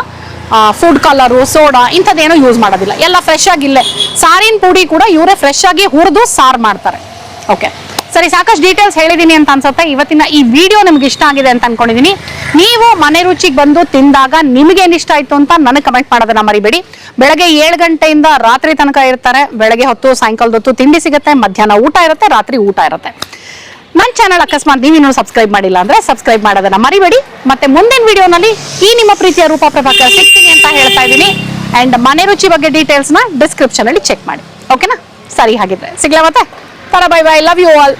ಫುಡ್ ಕಲರು ಸೋಡಾ ಇಂಥದ್ದೇನೂ ಯೂಸ್ ಮಾಡೋದಿಲ್ಲ. ಎಲ್ಲ ಫ್ರೆಶ್ ಆಗಿ ಇಲ್ಲೇ. ಸಾರಿನ ಪುಡಿ ಕೂಡ ಇವರೇ ಫ್ರೆಶ್ ಆಗಿ ಹುರಿದು ಸಾರು ಮಾಡ್ತಾರೆ. ಓಕೆ ಸರಿ, ಸಾಕಷ್ಟು ಡೀಟೇಲ್ಸ್ ಹೇಳಿದೀನಿ ಅಂತ ಅನ್ಸುತ್ತೆ. ಇವತ್ತಿನ ಈ ವಿಡಿಯೋ ನಿಮ್ಗೆ ಇಷ್ಟ ಆಗಿದೆ ಅಂತ ಅನ್ಕೊಂಡಿದೀನಿ. ನೀವು ಮನೆ ರುಚಿಗೆ ಬಂದು ತಿಂದಾಗ ನಿಮ್ಗೆ ಇಷ್ಟ ಆಯ್ತು ಅಂತ ನನಗೆ ಕಮೆಂಟ್ ಮಾಡೋದನ್ನ ಮರಿಬೇಡಿ. ಬೆಳಗ್ಗೆ ಏಳು ಗಂಟೆಯಿಂದ ರಾತ್ರಿ ತನಕ ಇರ್ತಾರೆ. ಬೆಳಗ್ಗೆ ಹೊತ್ತು ಸಾಯಂಕಾಲದ ಹೊತ್ತು ತಿಂಡಿ ಸಿಗುತ್ತೆ. ಮಧ್ಯಾಹ್ನ ಊಟ ಇರುತ್ತೆ, ರಾತ್ರಿ ಊಟ ಇರುತ್ತೆ. ನನ್ನ ಚಾನಲ್ ಅಕಸ್ಮಾತ್ ನೀವು ಇನ್ನೂ ಸಬ್ಸ್ಕ್ರೈಬ್ ಮಾಡಿಲ್ಲ ಅಂದ್ರೆ ಸಬ್ಸ್ಕ್ರೈಬ್ ಮಾಡೋದನ್ನ ಮರಿಬೇಡಿ. ಮತ್ತೆ ಮುಂದಿನ ವಿಡಿಯೋನಲ್ಲಿ ಈ ನಿಮ್ಮ ಪ್ರೀತಿಯ ರೂಪ ಪ್ರಭಾಕರ್ ಸಿಗ್ತೀನಿ ಅಂತ ಹೇಳ್ತಾ ಇದ್ದೀನಿ. ಅಂಡ್ ಮನೆ ರುಚಿ ಬಗ್ಗೆ ಡೀಟೇಲ್ಸ್ನ ಡಿಸ್ಕ್ರಿಪ್ಷನ್ ಅಲ್ಲಿ ಚೆಕ್ ಮಾಡಿ. ಓಕೆನಾ ಸರಿ, ಹಾಗಿದ್ರೆ. ಸಿಗ್ಲಾ ಮತ್ತೆ? Bye bye love you all